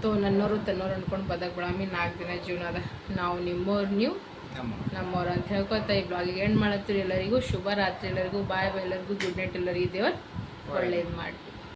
ತೋ ನನ್ನೋರು ತನ್ನೋರು ಅನ್ಕೊಂಡು ಬದಕ್ ಬಿಡಾಮಿ ನಾಲ್ಕು ದಿನ ಜೀವನ ಅದ. ನಾವು ನಿಮ್ಮವ್ರು ನೀವು ನಮ್ಮ ನಮ್ಮವ್ರು ಅಂತ ಹೇಳ್ಕೊತ ಈ ಬ್ಲಾಗಿಗೆ ಎಂಡ್ ಮಾಡತ್ತೀರಿ ಎಲ್ಲರಿಗೂ. ಶುಭ ರಾತ್ರಿ ಎಲ್ಲರಿಗೂ. ಬಾಯ್ ಬಾಯ್ ಎಲ್ಲರಿಗೂ. ಗುಡ್ ನೈಟ್ ಎಲ್ಲರಿಗೂ ದೇವರು ಒಳ್ಳೇದು ಮಾಡಿ